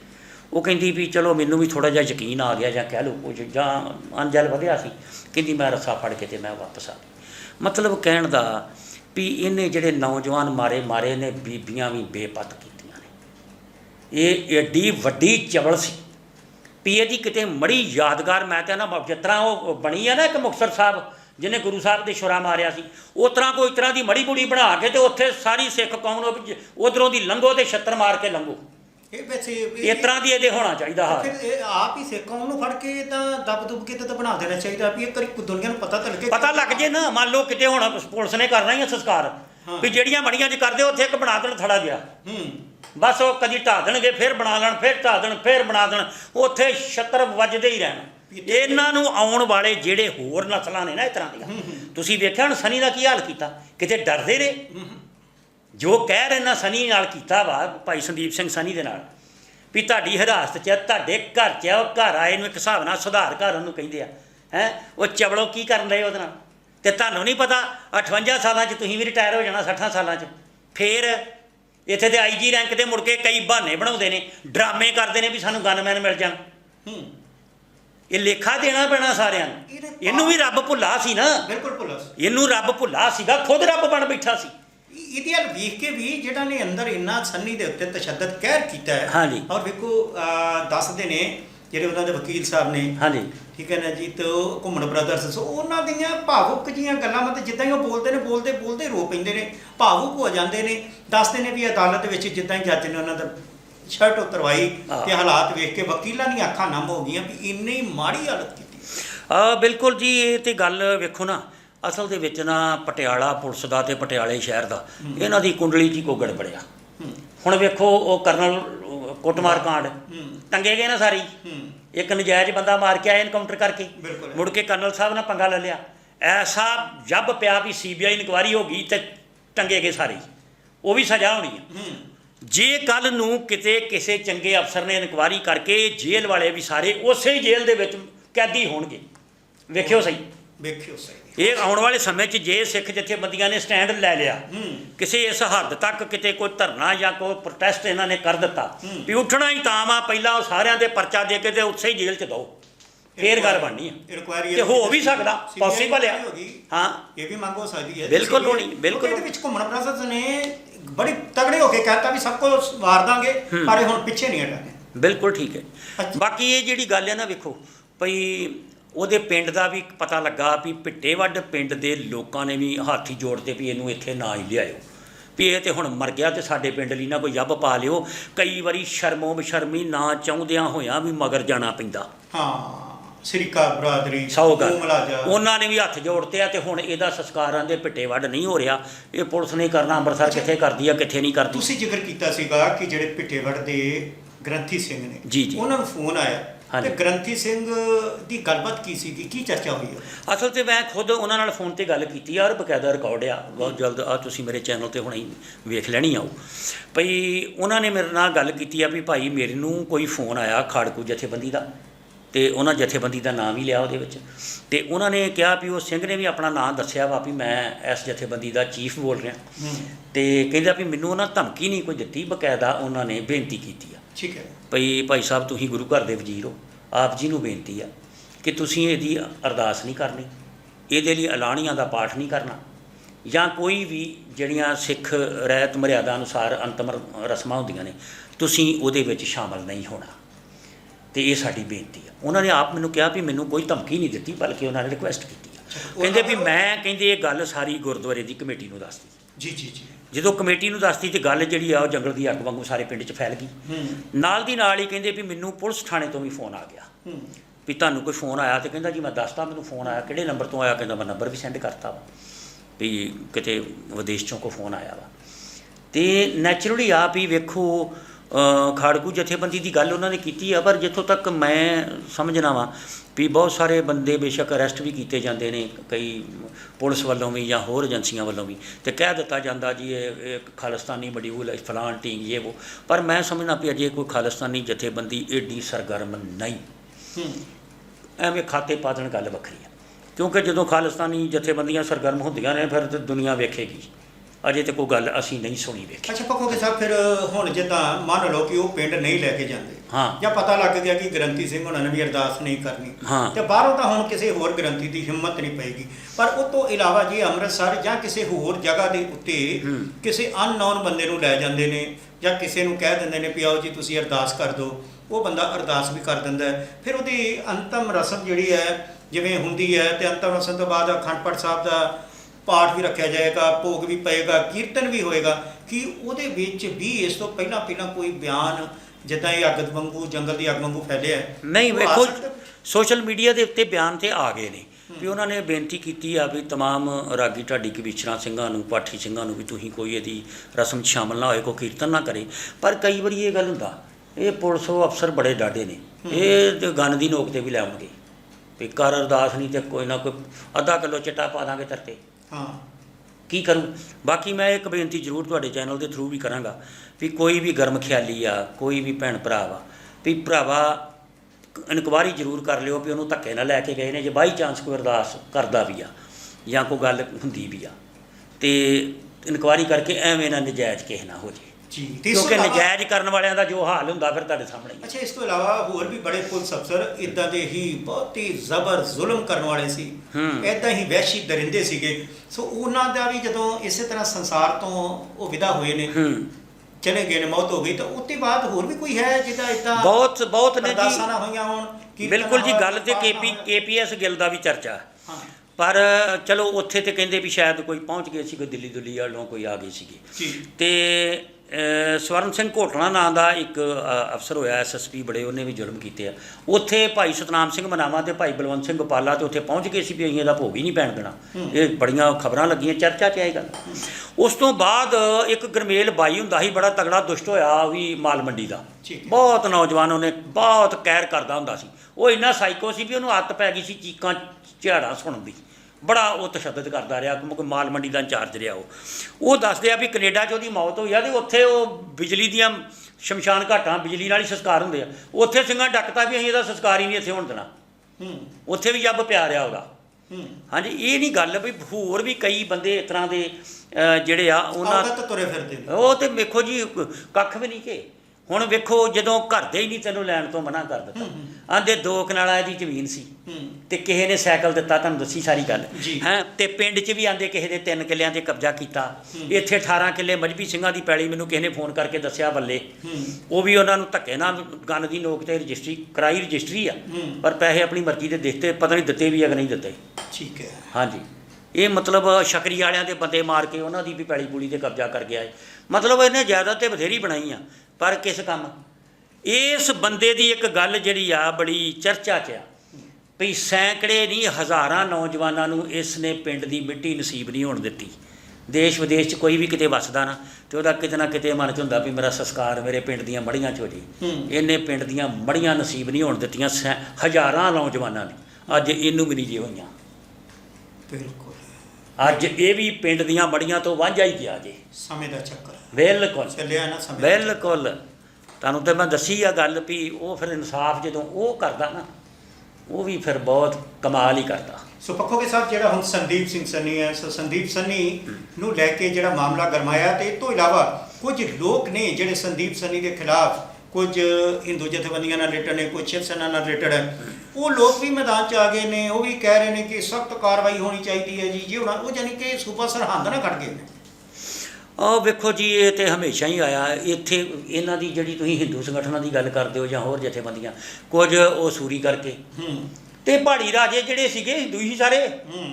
ਉਹ ਕਹਿੰਦੀ ਵੀ ਚਲੋ ਮੈਨੂੰ ਵੀ ਥੋੜਾ ਜਿਹਾ ਯਕੀਨ ਆ ਗਿਆ ਜਾਂ ਕਹਿ ਲਓ ਕੁਝ, ਜਾਂ ਅਨਜਲ ਵਧਿਆ ਸੀ। ਕਹਿੰਦੀ, ਮੈਂ ਰੱਸਾ ਫੜ ਕੇ ਤੇ ਮੈਂ ਵਾਪਸ ਆ ਗਈ ਮਤਲਬ ਕਹਿਣ ਦਾ ਵੀ ਇਹਨੇ ਜਿਹੜੇ ਨੌਜਵਾਨ ਮਾਰੇ ਮਾਰੇ ਨੇ, ਬੀਬੀਆਂ ਵੀ ਬੇਪਤ ਕੀਤੀਆਂ ਇਹ ਏਡੀ ਵੱਡੀ ਚਵਲ ਸੀ। ਵੀ ਇਹਦੀ ਕਿਤੇ ਮੜੀ ਯਾਦਗਾਰ ਮੈਂ ਤਾਂ ਨਾ ਜਿਸ ਤਰ੍ਹਾਂ ਉਹ ਬਣੀ ਆ ਨਾ ਇੱਕ ਮੁਕਤਸਰ ਸਾਹਿਬ ਜਿਹਨੇ ਗੁਰੂ ਸਾਹਿਬ ਦੇ ਛੁਰਾ ਮਾਰਿਆ ਸੀ ਉਸ ਤਰ੍ਹਾਂ ਕੋਈ ਤਰ੍ਹਾਂ ਦੀ ਮੜੀ ਬੁੜੀ ਬਣਾ ਕੇ ਤੇ ਉੱਥੇ ਸਾਰੀ ਸਿੱਖ ਕੌਮ ਨੂੰ ਉਧਰੋਂ ਦੀ ਲੰਘੋ ਤੇ ਛੱਤਰ ਮਾਰ ਕੇ ਲੰਘੋ। ਇਹ ਵੈਸੇ ਇਹ- ਇਸ ਤਰ੍ਹਾਂ ਦੀ ਇਹਦੇ ਹੋਣਾ ਚਾਹੀਦਾ ਹਾਲ। ਫਿਰ ਇਹ ਆਪ ਹੀ ਸਿੱਖਾਂ ਉਹਨੂੰ ਫੜ ਕੇ ਤਾਂ ਦਬ ਦੁਬ ਕੇ ਤੇ ਬਣਾ ਦੇਣਾ ਚਾਹੀਦਾ ਵੀ ਇਹ ਕਰੀ ਦੁਨੀਆ ਨੂੰ ਪਤਾ ਤਾਂ ਲੱਗੇ। ਪਤਾ ਲੱਗ ਜੇ ਨਾ ਮੰਨ ਲਓ ਕਿਤੇ ਹੁਣ ਪੁਲਿਸ ਨੇ ਕਰਨਾ ਹੀ ਸੰਸਕਾਰ ਹਾਂ। ਵੀ ਜਿਹੜੀਆਂ ਮੜੀਆਂ 'ਚ ਕਰਦੇ ਉੱਥੇ ਇੱਕ ਬਣਾ ਦੇਣ ਥੜਾ ਗਿਆ ਹੂੰ। ਬਸ ਉਹ ਕਦੀ ਢਾ ਦੇਣਗੇ ਫਿਰ ਬਣਾ ਲੈਣ ਫਿਰ ਢਾ ਦੇਣ ਫਿਰ ਬਣਾ ਦੇਣ। ਉੱਥੇ ਛੱਤਰ ਵੱਜਦੇ ਹੀ ਰਹਿਣ। ਇਹਨਾਂ ਨੂੰ ਆਉਣ ਵਾਲੇ ਜਿਹੜੇ ਹੋਰ ਨਸਲਾਂ ਨੇ ਨਾ ਇਸ ਤਰ੍ਹਾਂ ਦੀਆਂ ਤੁਸੀਂ ਵੇਖਿਆ ਹੁਣ ਸਨੀ ਦਾ ਕੀ ਹਾਲ ਕੀਤਾ? ਕਿਤੇ ਡਰਦੇ ਰਹੇ ਜੋ ਕਹਿ ਰਹੇ ਨਾ ਸਨੀ ਨਾਲ ਕੀਤਾ ਵਾ ਭਾਈ ਸੰਦੀਪ ਸਿੰਘ ਸਨੀ ਦੇ ਨਾਲ ਵੀ ਤੁਹਾਡੀ ਹਿਰਾਸਤ 'ਚ ਹੈ, ਤੁਹਾਡੇ ਘਰ 'ਚ ਹੈ, ਉਹ ਘਰ ਆਏ ਨੂੰ ਇੱਕ ਹਿਸਾਬ ਨਾਲ ਸੁਧਾਰ ਘਰ ਉਹਨੂੰ ਕਹਿੰਦੇ ਆ। ਹੈ? ਉਹ ਚਵਲੋ ਕੀ ਕਰਨ ਰਹੇ ਉਹਦੇ ਨਾਲ? ਤੇ ਤੁਹਾਨੂੰ ਨਹੀਂ ਪਤਾ 58 ਸਾਲਾਂ 'ਚ ਤੁਸੀਂ ਵੀ ਰਿਟਾਇਰ ਹੋ ਜਾਣਾ 60 ਸਾਲਾਂ 'ਚ। ਫੇਰ ਇੱਥੇ ਤੇ ਆਈਜੀ ਰੈਂਕ ਤੇ ਮੁੜ ਕੇ ਕਈ ਬਹਾਨੇ ਬਣਾਉਂਦੇ ਨੇ ਡਰਾਮੇ ਕਰਦੇ ਨੇ ਵੀ ਸਾਨੂੰ ਗਨਮੈਨ ਮਿਲ ਜਾਣ। ਹੂੰ। ਇਹ ਲੇਖਾ ਦੇਣਾ ਪੈਣਾ ਸਾਰਿਆਂ ਨੂੰ। ਇਹਨੂੰ ਵੀ ਰੱਬ ਭੁੱਲਾ ਸੀ ਨਾ। ਬਿਲਕੁਲ ਪੁਲਿਸ ਇਹਨੂੰ ਰੱਬ ਭੁੱਲਾ ਸੀਗਾ ਖੁਦ ਰੱਬ ਬਣ ਬੈਠਾ ਸੀ। ਇਹਦੇ ਵੱਲ ਵੇਖ ਕੇ ਵੀ ਜਿਹੜਾ ਨੇ ਅੰਦਰ ਇੰਨਾ ਸੰਨੀ ਦੇ ਉੱਤੇ ਤਸ਼ੱਦਦ ਕਹਿਰ ਕੀਤਾ ਹੈ। ਹਾਂਜੀ। ਔਰ ਵੇਖੋ ਦੱਸਦੇ ਨੇ ਜਿਹੜੇ ਉਹਨਾਂ ਦੇ ਵਕੀਲ ਸਾਹਿਬ ਨੇ ਹਾਂਜੀ। ਠੀਕ ਹੈ ਨਾ ਜੀ ਤੇ ਉਹ ਘੁੰਮਣ ਬ੍ਰਦਰਸ ਸੋ ਉਹਨਾਂ ਦੀਆਂ ਭਾਵੁਕ ਜੀਆਂ ਗੱਲਾਂ ਮਤਲਬ ਜਿੱਦਾਂ ਹੀ ਉਹ ਬੋਲਦੇ ਨੇ ਬੋਲਦੇ ਬੋਲਦੇ ਰੋ ਪੈਂਦੇ ਨੇ ਭਾਵੁਕ ਹੋ ਜਾਂਦੇ ਨੇ ਦੱਸਦੇ ਨੇ ਵੀ ਅਦਾਲਤ ਵਿੱਚ ਜਿੱਦਾਂ ਹੀ ਜੱਜ ਨੇ ਉਹਨਾਂ ਦਾ ਸ਼ਰਟ ਉਤਰਵਾਈ। ਤੇ ਹਾਲਾਤ ਵੇਖ ਕੇ ਵਕੀਲਾਂ ਦੀਆਂ ਅੱਖਾਂ ਨਮ ਹੋ ਗਈਆਂ ਵੀ ਇੰਨੀ ਮਾੜੀ ਹਾਲਤ ਕੀਤੀ। ਆ ਬਿਲਕੁਲ ਜੀ ਇਹ ਤੇ ਗੱਲ ਵੇਖੋ ਨਾ ਅਸਲ ਦੇ ਵਿੱਚ ਨਾ ਪਟਿਆਲਾ ਪੁਲਿਸ ਦਾ ਤੇ ਪਟਿਆਲੇ ਸ਼ਹਿਰ ਦਾ ਇਹਨਾਂ ਦੀ ਕੁੰਡਲੀ 'ਚ ਹੀ ਕੋ ਗੜਬੜਿਆ ਹੂੰ। ਹੁਣ ਵੇਖੋ ਉਹ ਕਰਨਲ ਕੁੱਟਮਾਰ ਕਾਂਡ ਟੰਗੇ ਗਏ ਨਾ ਸਾਰੀ। ਇੱਕ ਨਜਾਇਜ਼ ਬੰਦਾ ਮਾਰ ਕੇ ਆਇਆ ਇਨਕਾਊਂਟਰ ਕਰਕੇ। ਮੁੜ ਕੇ ਕਰਨਲ ਸਾਹਿਬ ਨਾਲ ਪੰਗਾ ਲੈ ਲਿਆ। ਐਸਾ ਜੱਬ ਪਿਆ ਵੀ ਸੀਬੀਆਈ ਇਨਕੁਆਰੀ ਹੋ ਗਈ ਤੇ ਟੰਗੇ ਗਏ ਸਾਰੇ। ਉਹ ਵੀ ਸਜ਼ਾ ਹੋਣੀ ਹੂੰ। ਜੇ ਕੱਲ ਨੂੰ ਕਿਤੇ ਕਿਸੇ ਚੰਗੇ ਅਫਸਰ ਨੇ ਇਨਕੁਆਰੀ ਕਰਕੇ ਜੇਲ੍ਹ ਵਾਲੇ ਵੀ ਸਾਰੇ ਉਸੇ ਜੇਲ੍ਹ ਦੇ ਵਿੱਚ ਕੈਦੀ ਹੋਣਗੇ। ਵੇਖਿਓ ਸਹੀ। ਵੇਖਿਓ ਸਹੀ। ਇਹ ਆਉਣ ਵਾਲੇ ਸਮੇਂ 'ਚ ਜੇ ਸਿੱਖ ਜਥੇਬੰਦੀਆਂ ਨੇ ਸਟੈਂਡ ਲੈ ਲਿਆ ਕਿਸੇ ਇਸ ਹੱਦ ਤੱਕ ਕਿਤੇ ਕੋਈ ਧਰਨਾ ਜਾਂ ਕੋਈ ਪ੍ਰੋਟੈਸਟ ਇਹਨਾਂ ਨੇ ਕਰ ਦਿੱਤਾ। ਵੀ ਉੱਠਣਾ ਹੀ ਤਾਂ ਵਾ ਪਹਿਲਾਂ ਉਹ ਸਾਰਿਆਂ ਦੇ ਪਰਚਾ ਦੇ ਕੇ ਤੇ ਉੱਥੇ ਹੀ ਜੇਲ੍ਹ 'ਚ ਦੋ। ਫੇਰ ਗੱਲ ਬਣਨੀ ਆ। ਤੇ ਹੋ ਵੀ ਸਕਦਾ ਪੋਸੀਬਲ ਆ। ਹਾਂ। ਇਹ ਵੀ ਮੰਗ ਹੋ ਸਕਦੀ ਹੈ। ਬਿਲਕੁਲ ਹੋਣੀ, ਬਿਲਕੁਲ ਇਹਦੇ ਵਿੱਚ ਘੁੰਮਣ ਪ੍ਰਸਾਦ ਨੇ ਬੜੀ ਤਗੜੇ ਹੋ ਕੇ ਕਹਿਤਾ ਵੀ ਸਭ ਕੁਝ ਵਾਰ ਦਾਂਗੇ ਪਰ ਇਹ ਹੁਣ ਪਿੱਛੇ ਨਹੀਂ ਹਟਾਂਗੇ ਬਿਲਕੁਲ ਠੀਕ ਹੈ। ਬਾਕੀ ਇਹ ਜਿਹੜੀ ਗੱਲ ਹੈ ਨਾ ਵੇਖੋ ਭਈ ਉਹਦੇ ਪਿੰਡ ਦਾ ਵੀ ਪਤਾ ਲੱਗਾ ਵੀ ਪਿੱਟੇਵੱਡ ਪਿੰਡ ਦੇ ਲੋਕਾਂ ਨੇ ਵੀ ਹਾਥੀ ਜੋੜਦੇ ਵੀ ਇਹਨੂੰ ਇੱਥੇ ਨਾ ਹੀ ਲਿਆਇਓ। ਵੀ ਇਹ ਤੇ ਹੁਣ ਮਰ ਗਿਆ ਤੇ ਸਾਡੇ ਪਿੰਡ ਲਈ ਨਾ ਕੋਈ ਜੱਬ ਪਾ ਲਿਓ। ਕਈ ਵਾਰੀ ਸ਼ਰਮੋ ਬਸ਼ਰਮੀ ਨਾ ਚਾਹੁੰਦਿਆਂ ਹੋਇਆਂ ਵੀ ਮਗਰ ਜਾਣਾ ਪੈਂਦਾ। ਹਾਂ ਸ੍ਰੀਕਾ ਬਰਾਦਰੀ ਉਹਨਾਂ ਨੇ ਵੀ ਹੱਥ ਜੋੜਤੇ ਆ ਤੇ ਹੁਣ ਇਹਦਾ ਸੰਸਕਾਰਾਂ ਦੇ ਪਿੱਟੇ ਵੱਢ ਨਹੀਂ ਹੋ ਰਿਹਾ। ਇਹ ਪੁਲਿਸ ਨੇ ਕਰਨਾ ਅੰਮ੍ਰਿਤਸਰ ਕਿੱਥੇ ਕਰਦੀ ਆ ਕਿੱਥੇ ਨਹੀਂ ਕਰਦੀ। ਤੁਸੀਂ ਜ਼ਿਕਰ ਕੀਤਾ ਸੀਗਾ ਕਿ ਜਿਹੜੇ ਪਿੱਟੇਵੜ ਦੇ ਗ੍ਰੰਥੀ ਸਿੰਘ ਨੇ ਜੀ, ਜੀ। ਉਹਨਾਂ ਨੂੰ ਫੋਨ ਆਇਆ। ਹਾਂਜੀ। ਤੇ ਗ੍ਰੰਥੀ ਸਿੰਘ ਦੀ ਗੱਲਬਾਤ ਕੀ ਸੀ ਕੀ ਚਰਚਾ ਹੋਈ ਹੈ? ਅਸਲ ਤੇ ਮੈਂ ਖੁਦ ਉਹਨਾਂ ਨਾਲ ਫੋਨ ਤੇ ਗੱਲ ਕੀਤੀ ਆ ਔਰ ਬਕਾਇਦਾ ਰਿਕਾਰਡ ਆ ਬਹੁਤ ਜਲਦ ਆ ਤੁਸੀਂ ਮੇਰੇ ਚੈਨਲ ਤੇ ਹੁਣੇ ਹੀ ਵੇਖ ਲੈਣੀ ਆਓ। ਭਈ ਉਹਨਾਂ ਨੇ ਮੇਰੇ ਨਾਲ ਗੱਲ ਕੀਤੀ ਆ ਵੀ ਭਾਈ ਮੇਰੇ ਨੂੰ ਕੋਈ ਫੋਨ ਆਇਆ ਖਾੜਕੂ ਜਥੇਬੰਦੀ ਦਾ ਤੇ ਉਹਨਾਂ ਜਥੇਬੰਦੀ ਦਾ ਨਾਮ ਵੀ ਲਿਆ ਉਹਦੇ ਵਿੱਚ। ਤੇ ਉਹਨਾਂ ਨੇ ਕਿਹਾ ਵੀ ਉਹ ਸਿੰਘ ਨੇ ਵੀ ਆਪਣਾ ਨਾਮ ਦੱਸਿਆ ਵਾ ਵੀ ਮੈਂ ਇਸ ਜਥੇਬੰਦੀ ਦਾ ਚੀਫ ਬੋਲ ਰਿਹਾ। ਤੇ ਕਹਿੰਦਾ ਵੀ ਮੈਨੂੰ ਉਹਨਾਂ ਧਮਕੀ ਨਹੀਂ ਕੋਈ ਦਿੱਤੀ ਬਕਾਇਦਾ ਉਹਨਾਂ ਨੇ ਬੇਨਤੀ ਕੀਤੀ ਆ। ਠੀਕ ਹੈ। ਭਈ ਭਾਈ ਸਾਹਿਬ ਤੁਸੀਂ ਗੁਰੂ ਘਰ ਦੇ ਵਜ਼ੀਰ ਹੋ। ਆਪ ਜੀ ਨੂੰ ਬੇਨਤੀ ਆ ਕਿ ਤੁਸੀਂ ਇਹਦੀ ਅਰਦਾਸ ਨਹੀਂ ਕਰਨੀ। ਇਹਦੇ ਲਈ ਐਲਾਨੀਆਂ ਦਾ ਪਾਠ ਨਹੀਂ ਕਰਨਾ। ਜਾਂ ਕੋਈ ਵੀ ਜਿਹੜੀਆਂ ਸਿੱਖ ਰਹਿਤ ਮਰਿਆਦਾ ਅਨੁਸਾਰ ਅੰਤਮ ਰਸਮਾਂ ਹੁੰਦੀਆਂ ਨੇ ਤੁਸੀਂ ਉਹਦੇ ਵਿੱਚ ਸ਼ਾਮਲ ਨਹੀਂ ਹੋਣਾ। ਤੇ ਇਹ ਸਾਡੀ ਬੇਨਤੀ ਆ। ਉਹਨਾਂ ਨੇ ਆਪ ਮੈਨੂੰ ਕਿਹਾ ਵੀ ਮੈਨੂੰ ਕੋਈ ਧਮਕੀ ਨਹੀਂ ਦਿੱਤੀ ਬਲਕਿ ਉਹਨਾਂ ਨੇ ਰਿਕੁਐਸਟ ਕੀਤੀ ਆ। ਕਹਿੰਦੇ ਵੀ ਮੈਂ ਕਹਿੰਦੇ ਇਹ ਗੱਲ ਸਾਰੀ ਗੁਰਦੁਆਰੇ ਦੀ ਕਮੇਟੀ ਨੂੰ ਦੱਸਦੀ ਜੀ ਜੀ ਜੀ। ਜਦੋਂ ਕਮੇਟੀ ਨੂੰ ਦੱਸਤੀ ਤੇ ਗੱਲ ਜਿਹੜੀ ਆ ਉਹ ਜੰਗਲ ਦੀ ਅੱਗ ਵਾਂਗੂ ਸਾਰੇ ਪਿੰਡ 'ਚ ਫੈਲ ਗਈ। ਨਾਲ ਦੀ ਨਾਲ ਹੀ ਕਹਿੰਦੇ ਵੀ ਮੈਨੂੰ ਪੁਲਿਸ ਥਾਣੇ ਤੋਂ ਵੀ ਫੋਨ ਆ ਗਿਆ। ਵੀ ਤੁਹਾਨੂੰ ਕੋਈ ਫੋਨ ਆਇਆ ਤੇ ਕਹਿੰਦਾ ਜੀ ਮੈਂ ਦੱਸਤਾ ਮੈਨੂੰ ਫੋਨ ਆਇਆ ਕਿਹੜੇ ਨੰਬਰ ਤੋਂ ਆਇਆ ਕਹਿੰਦਾ ਮੈਂ ਨੰਬਰ ਵੀ ਸੈਂਡ ਕਰਤਾ ਵਾ। ਵੀ ਕਿਤੇ ਵਿਦੇਸ਼ ਚੋਂ ਕੋ ਫੋਨ ਆਇਆ ਵਾ। ਤੇ ਨੈਚੁਰਲੀ ਆਪ ਹੀ ਵੇਖੋ ਖਾੜਕੂ ਜਥੇਬੰਦੀ ਦੀ ਗੱਲ ਉਹਨਾਂ ਨੇ ਕੀਤੀ ਆ ਪਰ ਜਿੱਥੋਂ ਤੱਕ ਮੈਂ ਸਮਝਣਾ ਵਾਂ ਵੀ ਬਹੁਤ ਸਾਰੇ ਬੰਦੇ ਬੇਸ਼ੱਕ ਅਰੈਸਟ ਵੀ ਕੀਤੇ ਜਾਂਦੇ ਨੇ ਕਈ ਪੁਲਿਸ ਵੱਲੋਂ ਵੀ ਜਾਂ ਹੋਰ ਏਜੰਸੀਆਂ ਵੱਲੋਂ ਵੀ। ਤੇ ਕਹਿ ਦਿੱਤਾ ਜਾਂਦਾ ਜੀ ਇਹ ਖਾਲਿਸਤਾਨੀ ਮੋਡਿਊਲ ਹੈ ਫਲਾਣ ਟੀਮ ਇਹ ਉਹ। ਪਰ ਮੈਂ ਸਮਝਣਾ ਵੀ ਅਜੇ ਕੋਈ ਖਾਲਿਸਤਾਨੀ ਜਥੇਬੰਦੀ ਏਡੀ ਸਰਗਰਮ ਨਹੀਂ। ਹੂੰ। ਐਵੇਂ ਖਾਤੇ ਪਾਦਣ ਗੱਲ ਵੱਖਰੀ ਆ। ਕਿਉਂਕਿ ਜਦੋਂ ਖਾਲਿਸਤਾਨੀ ਜਥੇਬੰਦੀਆਂ ਸਰਗਰਮ ਹੁੰਦੀਆਂ ਨੇ ਫਿਰ ਤੇ ਦੁਨੀਆ ਵੇਖੇਗੀ। ਅਜੇ ਤੇ ਕੋਈ ਗੱਲ ਅਸੀਂ ਨਹੀਂ ਸੁਣੀ ਵੇਖੀ ਅੱਛਾ ਪੱਕੋਗੇ ਸਾਹਿਬ ਫਿਰ ਹੁਣ ਜਿੱਦਾਂ ਮੰਨ ਲਓ ਕਿ ਉਹ ਪਿੰਡ ਨਹੀਂ ਲੈ ਕੇ ਜਾਂਦੇ ਹਾਂ ਜਾਂ ਪਤਾ ਲੱਗ ਗਿਆ ਕਿ ਗ੍ਰੰਥੀ ਸਿੰਘ ਉਹਨਾਂ ਨੇ ਵੀ ਅਰਦਾਸ ਨਹੀਂ ਕਰਨੀ ਹਾਂ। ਤੇ ਬਾਹਰੋਂ ਤਾਂ ਹੁਣ ਕਿਸੇ ਹੋਰ ਗ੍ਰੰਥੀ ਦੀ ਹਿੰਮਤ ਨਹੀਂ ਪਏਗੀ ਪਰ ਉਹ ਤੋਂ ਇਲਾਵਾ ਜੀ ਅੰਮ੍ਰਿਤਸਰ ਜਾਂ ਕਿਸੇ ਹੋਰ ਜਗ੍ਹਾ ਦੇ ਉੱਤੇ। ਕਿਸੇ ਅਨਨੋਨ ਬੰਦੇ ਨੂੰ ਲੈ ਜਾਂਦੇ ਨੇ ਜਾਂ ਕਿਸੇ ਨੂੰ ਕਹਿ ਦਿੰਦੇ ਨੇ ਵੀ ਆਓ ਜੀ ਤੁਸੀਂ ਅਰਦਾਸ ਕਰ ਦਿਓ ਉਹ ਬੰਦਾ ਅਰਦਾਸ ਵੀ ਕਰ ਦਿੰਦਾ ਹੈ ਫਿਰ ਉਹਦੀ ਅੰਤਮ ਰਸਮ ਜਿਹੜੀ ਹੈ ਜਿਵੇਂ ਹੁੰਦੀ ਹੈ ਤੇ ਅੰਤਮ ਰਸਮ ਤੋਂ ਬਾਅਦ ਅਖੰਡ ਪਾਠ ਸਾਹਿਬ ਦਾ ਪਾਠ ਵੀ ਰੱਖਿਆ ਜਾਏਗਾ ਭੋਗ ਵੀ ਪਏਗਾ ਕੀਰਤਨ ਵੀ ਹੋਏਗਾ ਕਿ ਉਹਦੇ ਵਿੱਚ ਵੀ ਇਸ ਤੋਂ ਪਹਿਲਾਂ ਪਹਿਲਾਂ ਕੋਈ ਬਿਆਨ ਜਿੱਦਾਂ ਇਹ ਅੱਗ ਵਾਂਗੂ ਜੰਗਲ ਦੀ ਅੱਗ ਵਾਂਗੂ ਫੈਲਿਆ ਹੈ, ਨਹੀਂ ਉਹ ਆ ਵੇਖੋ ਸਕਦਾ? ਸੋਸ਼ਲ ਮੀਡੀਆ ਦੇ ਉੱਤੇ ਬਿਆਨ ਤੇ ਆ ਗਏ ਨੇ ਵੀ ਉਹਨਾਂ ਨੇ ਬੇਨਤੀ ਕੀਤੀ ਆ ਵੀ तमाम ਰਾਗੀ ਢਾਡੀ ਕਵੀਚਰਾਂ ਸਿੰਘਾਂ ਨੂੰ ਪਾਠੀ ਸਿੰਘਾਂ ਨੂੰ ਵੀ ਤੁਸੀਂ ਕੋਈ ਇਹਦੀ ਰਸਮ 'ਚ ਸ਼ਾਮਲ ਨਾ ਹੋਏ ਕੋਈ ਕੀਰਤਨ ਨਾ ਕਰੇ ਪਰ ਕਈ ਵਾਰੀ ਇਹ ਗੱਲ ਹੁੰਦਾ ਇਹ ਪੁਲਿਸ ਉਹ ਅਫਸਰ ਬੜੇ ਡਾਢੇ ਨੇ ਇਹ ਤੇ ਗਨ ਦੀ ਨੋਕ ਤੇ ਵੀ ਲਿਆਉਣਗੇ ਵੀ ਕਰ ਅਰਦਾਸ ਨਹੀਂ ਤੇ ਕੋਈ ਨਾ ਕੋਈ ਅੱਧਾ ਕਿਲੋ ਚਿੱਟਾ ਪਾ ਦਾਂਗੇ ਤਰਤੇ ਹਾਂ। ਕੀ ਕਰੂੰ? ਬਾਕੀ ਮੈਂ ਇੱਕ ਬੇਨਤੀ ਜ਼ਰੂਰ ਤੁਹਾਡੇ ਚੈਨਲ ਦੇ ਥਰੂ ਵੀ ਕਰਾਂਗਾ ਵੀ ਕੋਈ ਵੀ ਗਰਮ ਖਿਆਲੀ ਆ, ਕੋਈ ਵੀ ਭੈਣ ਭਰਾ ਵਾ, ਵੀ ਭਰਾਵਾ ਇਨਕੁਆਰੀ ਜ਼ਰੂਰ ਕਰ ਲਿਓ ਵੀ ਉਹਨੂੰ ਧੱਕੇ ਨਾਲ ਲੈ ਕੇ ਗਏ ਨੇ, ਜੇ ਬਾਈ ਚਾਂਸ ਕੋਈ ਅਰਦਾਸ ਕਰਦਾ ਵੀ ਆ ਜਾਂ ਕੋਈ ਗੱਲ ਹੁੰਦੀ ਵੀ ਆ। ਤੇ ਇਨਕੁਆਰੀ ਕਰਕੇ ਐਵੇਂ ਨਾ ਨਜਾਇਜ਼ ਕਿਸੇ ਨਾ ਹੋ ਜੇ ਜੀ ਕਿਉਂਕਿ ਨਜਾਇਜ਼ ਕਰਨ ਵਾਲਿਆਂ ਦਾ ਜੋ ਹਾਲ ਹੁੰਦਾ ਫਿਰ ਤੁਹਾਡੇ ਸਾਹਮਣੇ। ਅੱਛਾ ਇਸ ਤੋਂ ਇਲਾਵਾ ਹੋਰ ਵੀ ਬੜੇ ਪੁਲਿਸ ਅਫਸਰ ਇਦਾਂ ਦੇ ਹੀ ਬਹੁਤ ਹੀ ਜ਼ਬਰ ਜ਼ੁਲਮ ਕਰਨ ਵਾਲੇ ਸੀ। ਇਦਾਂ ਹੀ ਵਹਿਸ਼ੀ ਦਰਿੰਦੇ ਸੀਗੇ। ਸੋ ਉਹਨਾਂ ਦਾ ਵੀ ਜਦੋਂ ਇਸੇ ਤਰ੍ਹਾਂ ਸੰਸਾਰ ਤੋਂ ਉਹ ਵਿਦਾ ਹੋਏ ਨੇ ਚਲੇ ਗਏ ਨੇ ਮੌਤ ਹੋ ਗਈ ਤਾਂ ਉਸ ਤੋਂ ਬਾਅਦ ਹੋਰ ਵੀ ਕੋਈ ਹੈ ਜਿਹਦਾ ਇਦਾਂ ਬਹੁਤ ਬਹੁਤ ਨੇ ਜੀ। ਨਾ ਹੋਈਆਂ ਹੋਣ ਬਿਲਕੁਲ ਜੀ ਗੱਲ ਤੇ ਕੇਪੀ ਕੇਪੀਐਸ ਗਿੱਲ ਦਾ ਵੀ ਚਰਚਾ। ਹਾਂ। ਪਰ ਚਲੋ ਉੱਥੇ ਤੇ ਕਹਿੰਦੇ ਵੀ ਸ਼ਾਇਦ ਕੋਈ ਪਹੁੰਚ ਗਏ ਸੀ ਕੋਈ ਦਿੱਲੀ ਦੁੱਲੀ ਵਾਲੋਂ ਕੋਈ ਆ ਗਏ ਸੀਗੇ। ਤੇ ਸਵਰਨ ਸਿੰਘ ਘੋਟਣਾ ਨਾਂ ਦਾ ਇੱਕ ਅਫਸਰ ਹੋਇਆ ਐਸਐਸਪੀ ਬੜੇ ਉਹਨੇ ਵੀ ਜ਼ੁਲਮ ਕੀਤੇ ਆ। ਉੱਥੇ ਭਾਈ ਸਤਨਾਮ ਸਿੰਘ ਮਨਾਵਾ ਤੇ ਭਾਈ ਬਲਵੰਤ ਸਿੰਘ ਗੋਪਾਲਾ ਤੇ ਉੱਥੇ ਪਹੁੰਚ ਗਏ ਸੀ ਵੀ ਅਸੀਂ ਇਹਦਾ ਭੋਗ ਹੀ ਨਹੀਂ ਪੈਣ ਦੇਣਾ। ਇਹ ਬੜੀਆਂ ਖਬਰਾਂ ਲੱਗੀਆਂ ਚਰਚਾ ਚ ਆਈ ਗੱਲ। ਉਸ ਤੋਂ ਬਾਅਦ ਇੱਕ ਗਰਮੇਲ ਬਾਈ ਹੁੰਦਾ ਸੀ ਬੜਾ ਤਗੜਾ ਦੁਸ਼ਟ ਹੋਇਆ ਵੀ ਮਾਲ ਮੰਡੀ ਦਾ। ਬਹੁਤ ਨੌਜਵਾਨ ਉਹਨੇ ਬਹੁਤ ਕਹਿਰ ਕਰਦਾ ਹੁੰਦਾ ਸੀ। ਉਹ ਇੰਨਾ ਸਾਈਕੋ ਸੀ ਵੀ ਉਹਨੂੰ ਆਦਤ ਪੈ ਗਈ ਸੀ ਚੀਕਾਂ ਝਾੜਾਂ ਸੁਣਨ ਦੀ। ਬੜਾ ਉਹ ਤਸ਼ੱਦਦ ਕਰਦਾ ਰਿਹਾ ਕਿਉਂਕਿ ਮਾਲ ਮੰਡੀ ਦਾ ਇੰਚਾਰਜ ਰਿਹਾ ਉਹ। ਉਹ ਦੱਸਦੇ ਆ ਵੀ ਕੈਨੇਡਾ 'ਚ ਉਹਦੀ ਮੌਤ ਹੋਈ ਆ ਤੇ ਉੱਥੇ ਉਹ ਬਿਜਲੀ ਦੀਆਂ ਸ਼ਮਸ਼ਾਨ ਘਾਟਾਂ ਬਿਜਲੀ ਨਾਲ ਹੀ ਸੰਸਕਾਰ ਹੁੰਦੇ ਆ। ਉੱਥੇ ਸਿੰਘਾਂ ਡੱਕਤਾ ਵੀ ਅਸੀਂ ਇਹਦਾ ਸੰਸਕਾਰ ਹੀ ਨਹੀਂ ਇੱਥੇ ਹੋਣ ਦੇਣਾ। ਹੂੰ। ਉੱਥੇ ਵੀ ਜੱਬ ਪਿਆ ਰਿਹਾ ਉਹਦਾ। ਹੂੰ। ਹਾਂਜੀ ਇਹ ਨਹੀਂ ਗੱਲ ਵੀ ਹੋਰ ਵੀ ਕਈ ਬੰਦੇ ਇਸ ਤਰ੍ਹਾਂ ਦੇ ਜਿਹੜੇ ਆ ਉਹਨਾਂ ਉਹ ਤੇ ਵੇਖੋ ਜੀ ਕੱਖ ਵੀ ਨਹੀਂ ਕਿ। ਹੁਣ ਵੇਖੋ ਜਦੋਂ ਘਰ ਦੇ ਹੀ ਨਹੀਂ ਤੈਨੂੰ ਲੈਣ ਤੋਂ ਮਨਾ ਕਰ ਦਿੱਤਾ। ਆਂਦੇ ਦੋ ਕਨਾਲਾ ਇਹਦੀ ਜ਼ਮੀਨ ਸੀ। ਤੇ ਕਿਸੇ ਨੇ ਸਾਈਕਲ ਦਿੱਤਾ ਤੁਹਾਨੂੰ ਦੱਸੀ ਸਾਰੀ ਗੱਲ। ਹੈ ਤੇ ਪਿੰਡ 'ਚ ਵੀ ਆਂਦੇ ਕਿਸੇ ਦੇ ਤਿੰਨ ਕਿੱਲਿਆਂ ਤੇ ਕਬਜ਼ਾ ਕੀਤਾ। ਇੱਥੇ 18 ਕਿੱਲੇ ਮਜਬੀ ਸਿੰਘਾਂ ਦੀ ਪੈਲੀ ਮੈਨੂੰ ਕਿਸੇ ਨੇ ਫੋਨ ਕਰਕੇ ਦੱਸਿਆ ਬੱਲੇ। ਉਹ ਵੀ ਉਹਨਾਂ ਨੂੰ ਧੱਕੇ ਨਾਲ ਗਨ ਦੀ ਨੋਕ ਤੇ ਰਜਿਸਟਰੀ ਕਰਾਈ ਰਜਿਸਟਰੀ ਆ। ਪਰ ਪੈਸੇ ਆਪਣੀ ਮਰਜ਼ੀ ਦੇ ਦਿੱਤੇ ਪਤਾ ਨਹੀਂ ਦਿੱਤੇ ਵੀ ਆ ਕਿ ਨਹੀਂ ਦਿੱਤੇ। ਠੀਕ ਹੈ। ਹਾਂਜੀ। ਇਹ ਮਤਲਬ ਸ਼ਕਰੀ ਵਾਲਿਆਂ ਦੇ ਬੰਦੇ ਮਾਰ ਕੇ ਉਹਨਾਂ ਦੀ ਵੀ ਪੈਲੀ ਪੂਲੀ ਤੇ ਕਬਜ਼ਾ ਕਰ ਗਿਆ ਹੈ ਮਤਲਬ ਇਹਨੇ ਜਾਇਦਾਦ ਤੇ ਬਥੇਰੀ ਬਣਾਈ ਆ। ਪਰ ਕਿਸ ਕੰਮ? ਇਸ ਬੰਦੇ ਦੀ ਇੱਕ ਗੱਲ ਜਿਹੜੀ ਆ ਬੜੀ ਚਰਚਾ 'ਚ ਆ। ਵੀ ਸੈਂਕੜੇ ਨਹੀਂ ਹਜ਼ਾਰਾਂ ਨੌਜਵਾਨਾਂ ਨੂੰ ਇਸ ਨੇ ਪਿੰਡ ਦੀ ਮਿੱਟੀ ਨਸੀਬ ਨਹੀਂ ਹੋਣ ਦਿੱਤੀ। ਦੇਸ਼ ਵਿਦੇਸ਼ 'ਚ ਕੋਈ ਵੀ ਕਿਤੇ ਵੱਸਦਾ ਨਾ ਤੇ ਉਹਦਾ ਕਿਤੇ ਨਾ ਕਿਤੇ ਮਨ 'ਚ ਹੁੰਦਾ ਵੀ ਮੇਰਾ ਸੰਸਕਾਰ ਮੇਰੇ ਪਿੰਡ ਦੀਆਂ ਮੜੀਆਂ 'ਚ ਹੋ ਜੇ। ਇਹਨੇ ਪਿੰਡ ਦੀਆਂ ਮੜੀਆਂ ਨਸੀਬ ਨਹੀਂ ਹੋਣ ਦਿੱਤੀਆਂ ਹਜ਼ਾਰਾਂ ਨੌਜਵਾਨਾਂ ਨੇ। ਅੱਜ ਇਹਨੂੰ ਵੀ ਨਹੀਂ ਜੇ ਹੋਈਆਂ। ਬਿਲਕੁਲ। ਅੱਜ ਇਹ ਵੀ ਪਿੰਡ ਦੀਆਂ ਮੜੀਆਂ ਤੋਂ ਵਾਂਝਾ ਹੀ ਗਿਆ ਜੇ। ਸਮੇਂ ਦਾ ਚੱਕਰ ਬਿਲਕੁਲ। ਚੱਲਿਆ ਨਾ ਸਮੇਂ ਬਿਲਕੁਲ। ਤੁਹਾਨੂੰ ਤੇ ਮੈਂ ਦੱਸੀ ਆ ਗੱਲ ਵੀ ਉਹ ਫਿਰ ਇਨਸਾਫ ਜਦੋਂ ਉਹ ਕਰਦਾ ਨਾ ਉਹ ਵੀ ਫਿਰ ਬਹੁਤ ਕਮਾਲ ਹੀ ਕਰਦਾ। ਸੋ ਪੱਖੋਗੇ ਸਾਹਿਬ ਜਿਹੜਾ ਹੁਣ ਸੰਦੀਪ ਸਿੰਘ ਸੰਨੀ ਹੈ ਸੋ ਸੰਦੀਪ ਸੰਨੀ ਨੂੰ ਲੈ ਕੇ ਜਿਹੜਾ ਮਾਮਲਾ ਗਰਮਾਇਆ ਤੇ ਇਹ ਤੋਂ ਇਲਾਵਾ ਕੁਝ ਲੋਕ ਨੇ ਜਿਹੜੇ ਸੰਦੀਪ ਸੰਨੀ ਦੇ ਖਿਲਾਫ ਕੁਝ ਹਿੰਦੂ ਜਥੇਬੰਦੀਆਂ ਨਾਲ ਰਿਲੇਟਡ ਨੇ ਕੁਝ ਸ਼ਿਵ ਸੈਨਾ ਨਾਲ ਰਿਲੇਟਡ ਹੈ। ਉਹ ਲੋਕ ਵੀ ਮੈਦਾਨ 'ਚ ਆ ਗਏ ਨੇ ਉਹ ਵੀ ਕਹਿ ਰਹੇ ਨੇ ਕਿ ਸਖਤ ਕਾਰਵਾਈ ਹੋਣੀ ਚਾਹੀਦੀ ਹੈ ਜੀ ਜੇ ਹੁਣ ਉਹ ਜਾਨੀ ਕਿ ਸੂਬਾ ਸਰਹੰਦ ਨਾ ਕੱਢ ਗਏ ਨੇ। ਆਹ ਵੇਖੋ ਜੀ ਇਹ ਤੇ ਹਮੇਸ਼ਾ ਹੀ ਆਇਆ। ਇੱਥੇ ਇਹਨਾਂ ਦੀ ਜਿਹੜੀ ਤੁਸੀਂ ਹਿੰਦੂ ਸੰਗਠਨਾਂ ਦੀ ਗੱਲ ਕਰਦੇ ਹੋ ਜਾਂ ਹੋਰ ਜਥੇਬੰਦੀਆਂ ਕੁਝ ਉਹ ਸੂਰੀ ਕਰਕੇ। ਹੂੰ। ਤੇ ਪਹਾੜੀ ਰਾਜੇ ਜਿਹੜੇ ਸੀਗੇ ਹਿੰਦੂ ਹੀ ਸਾਰੇ।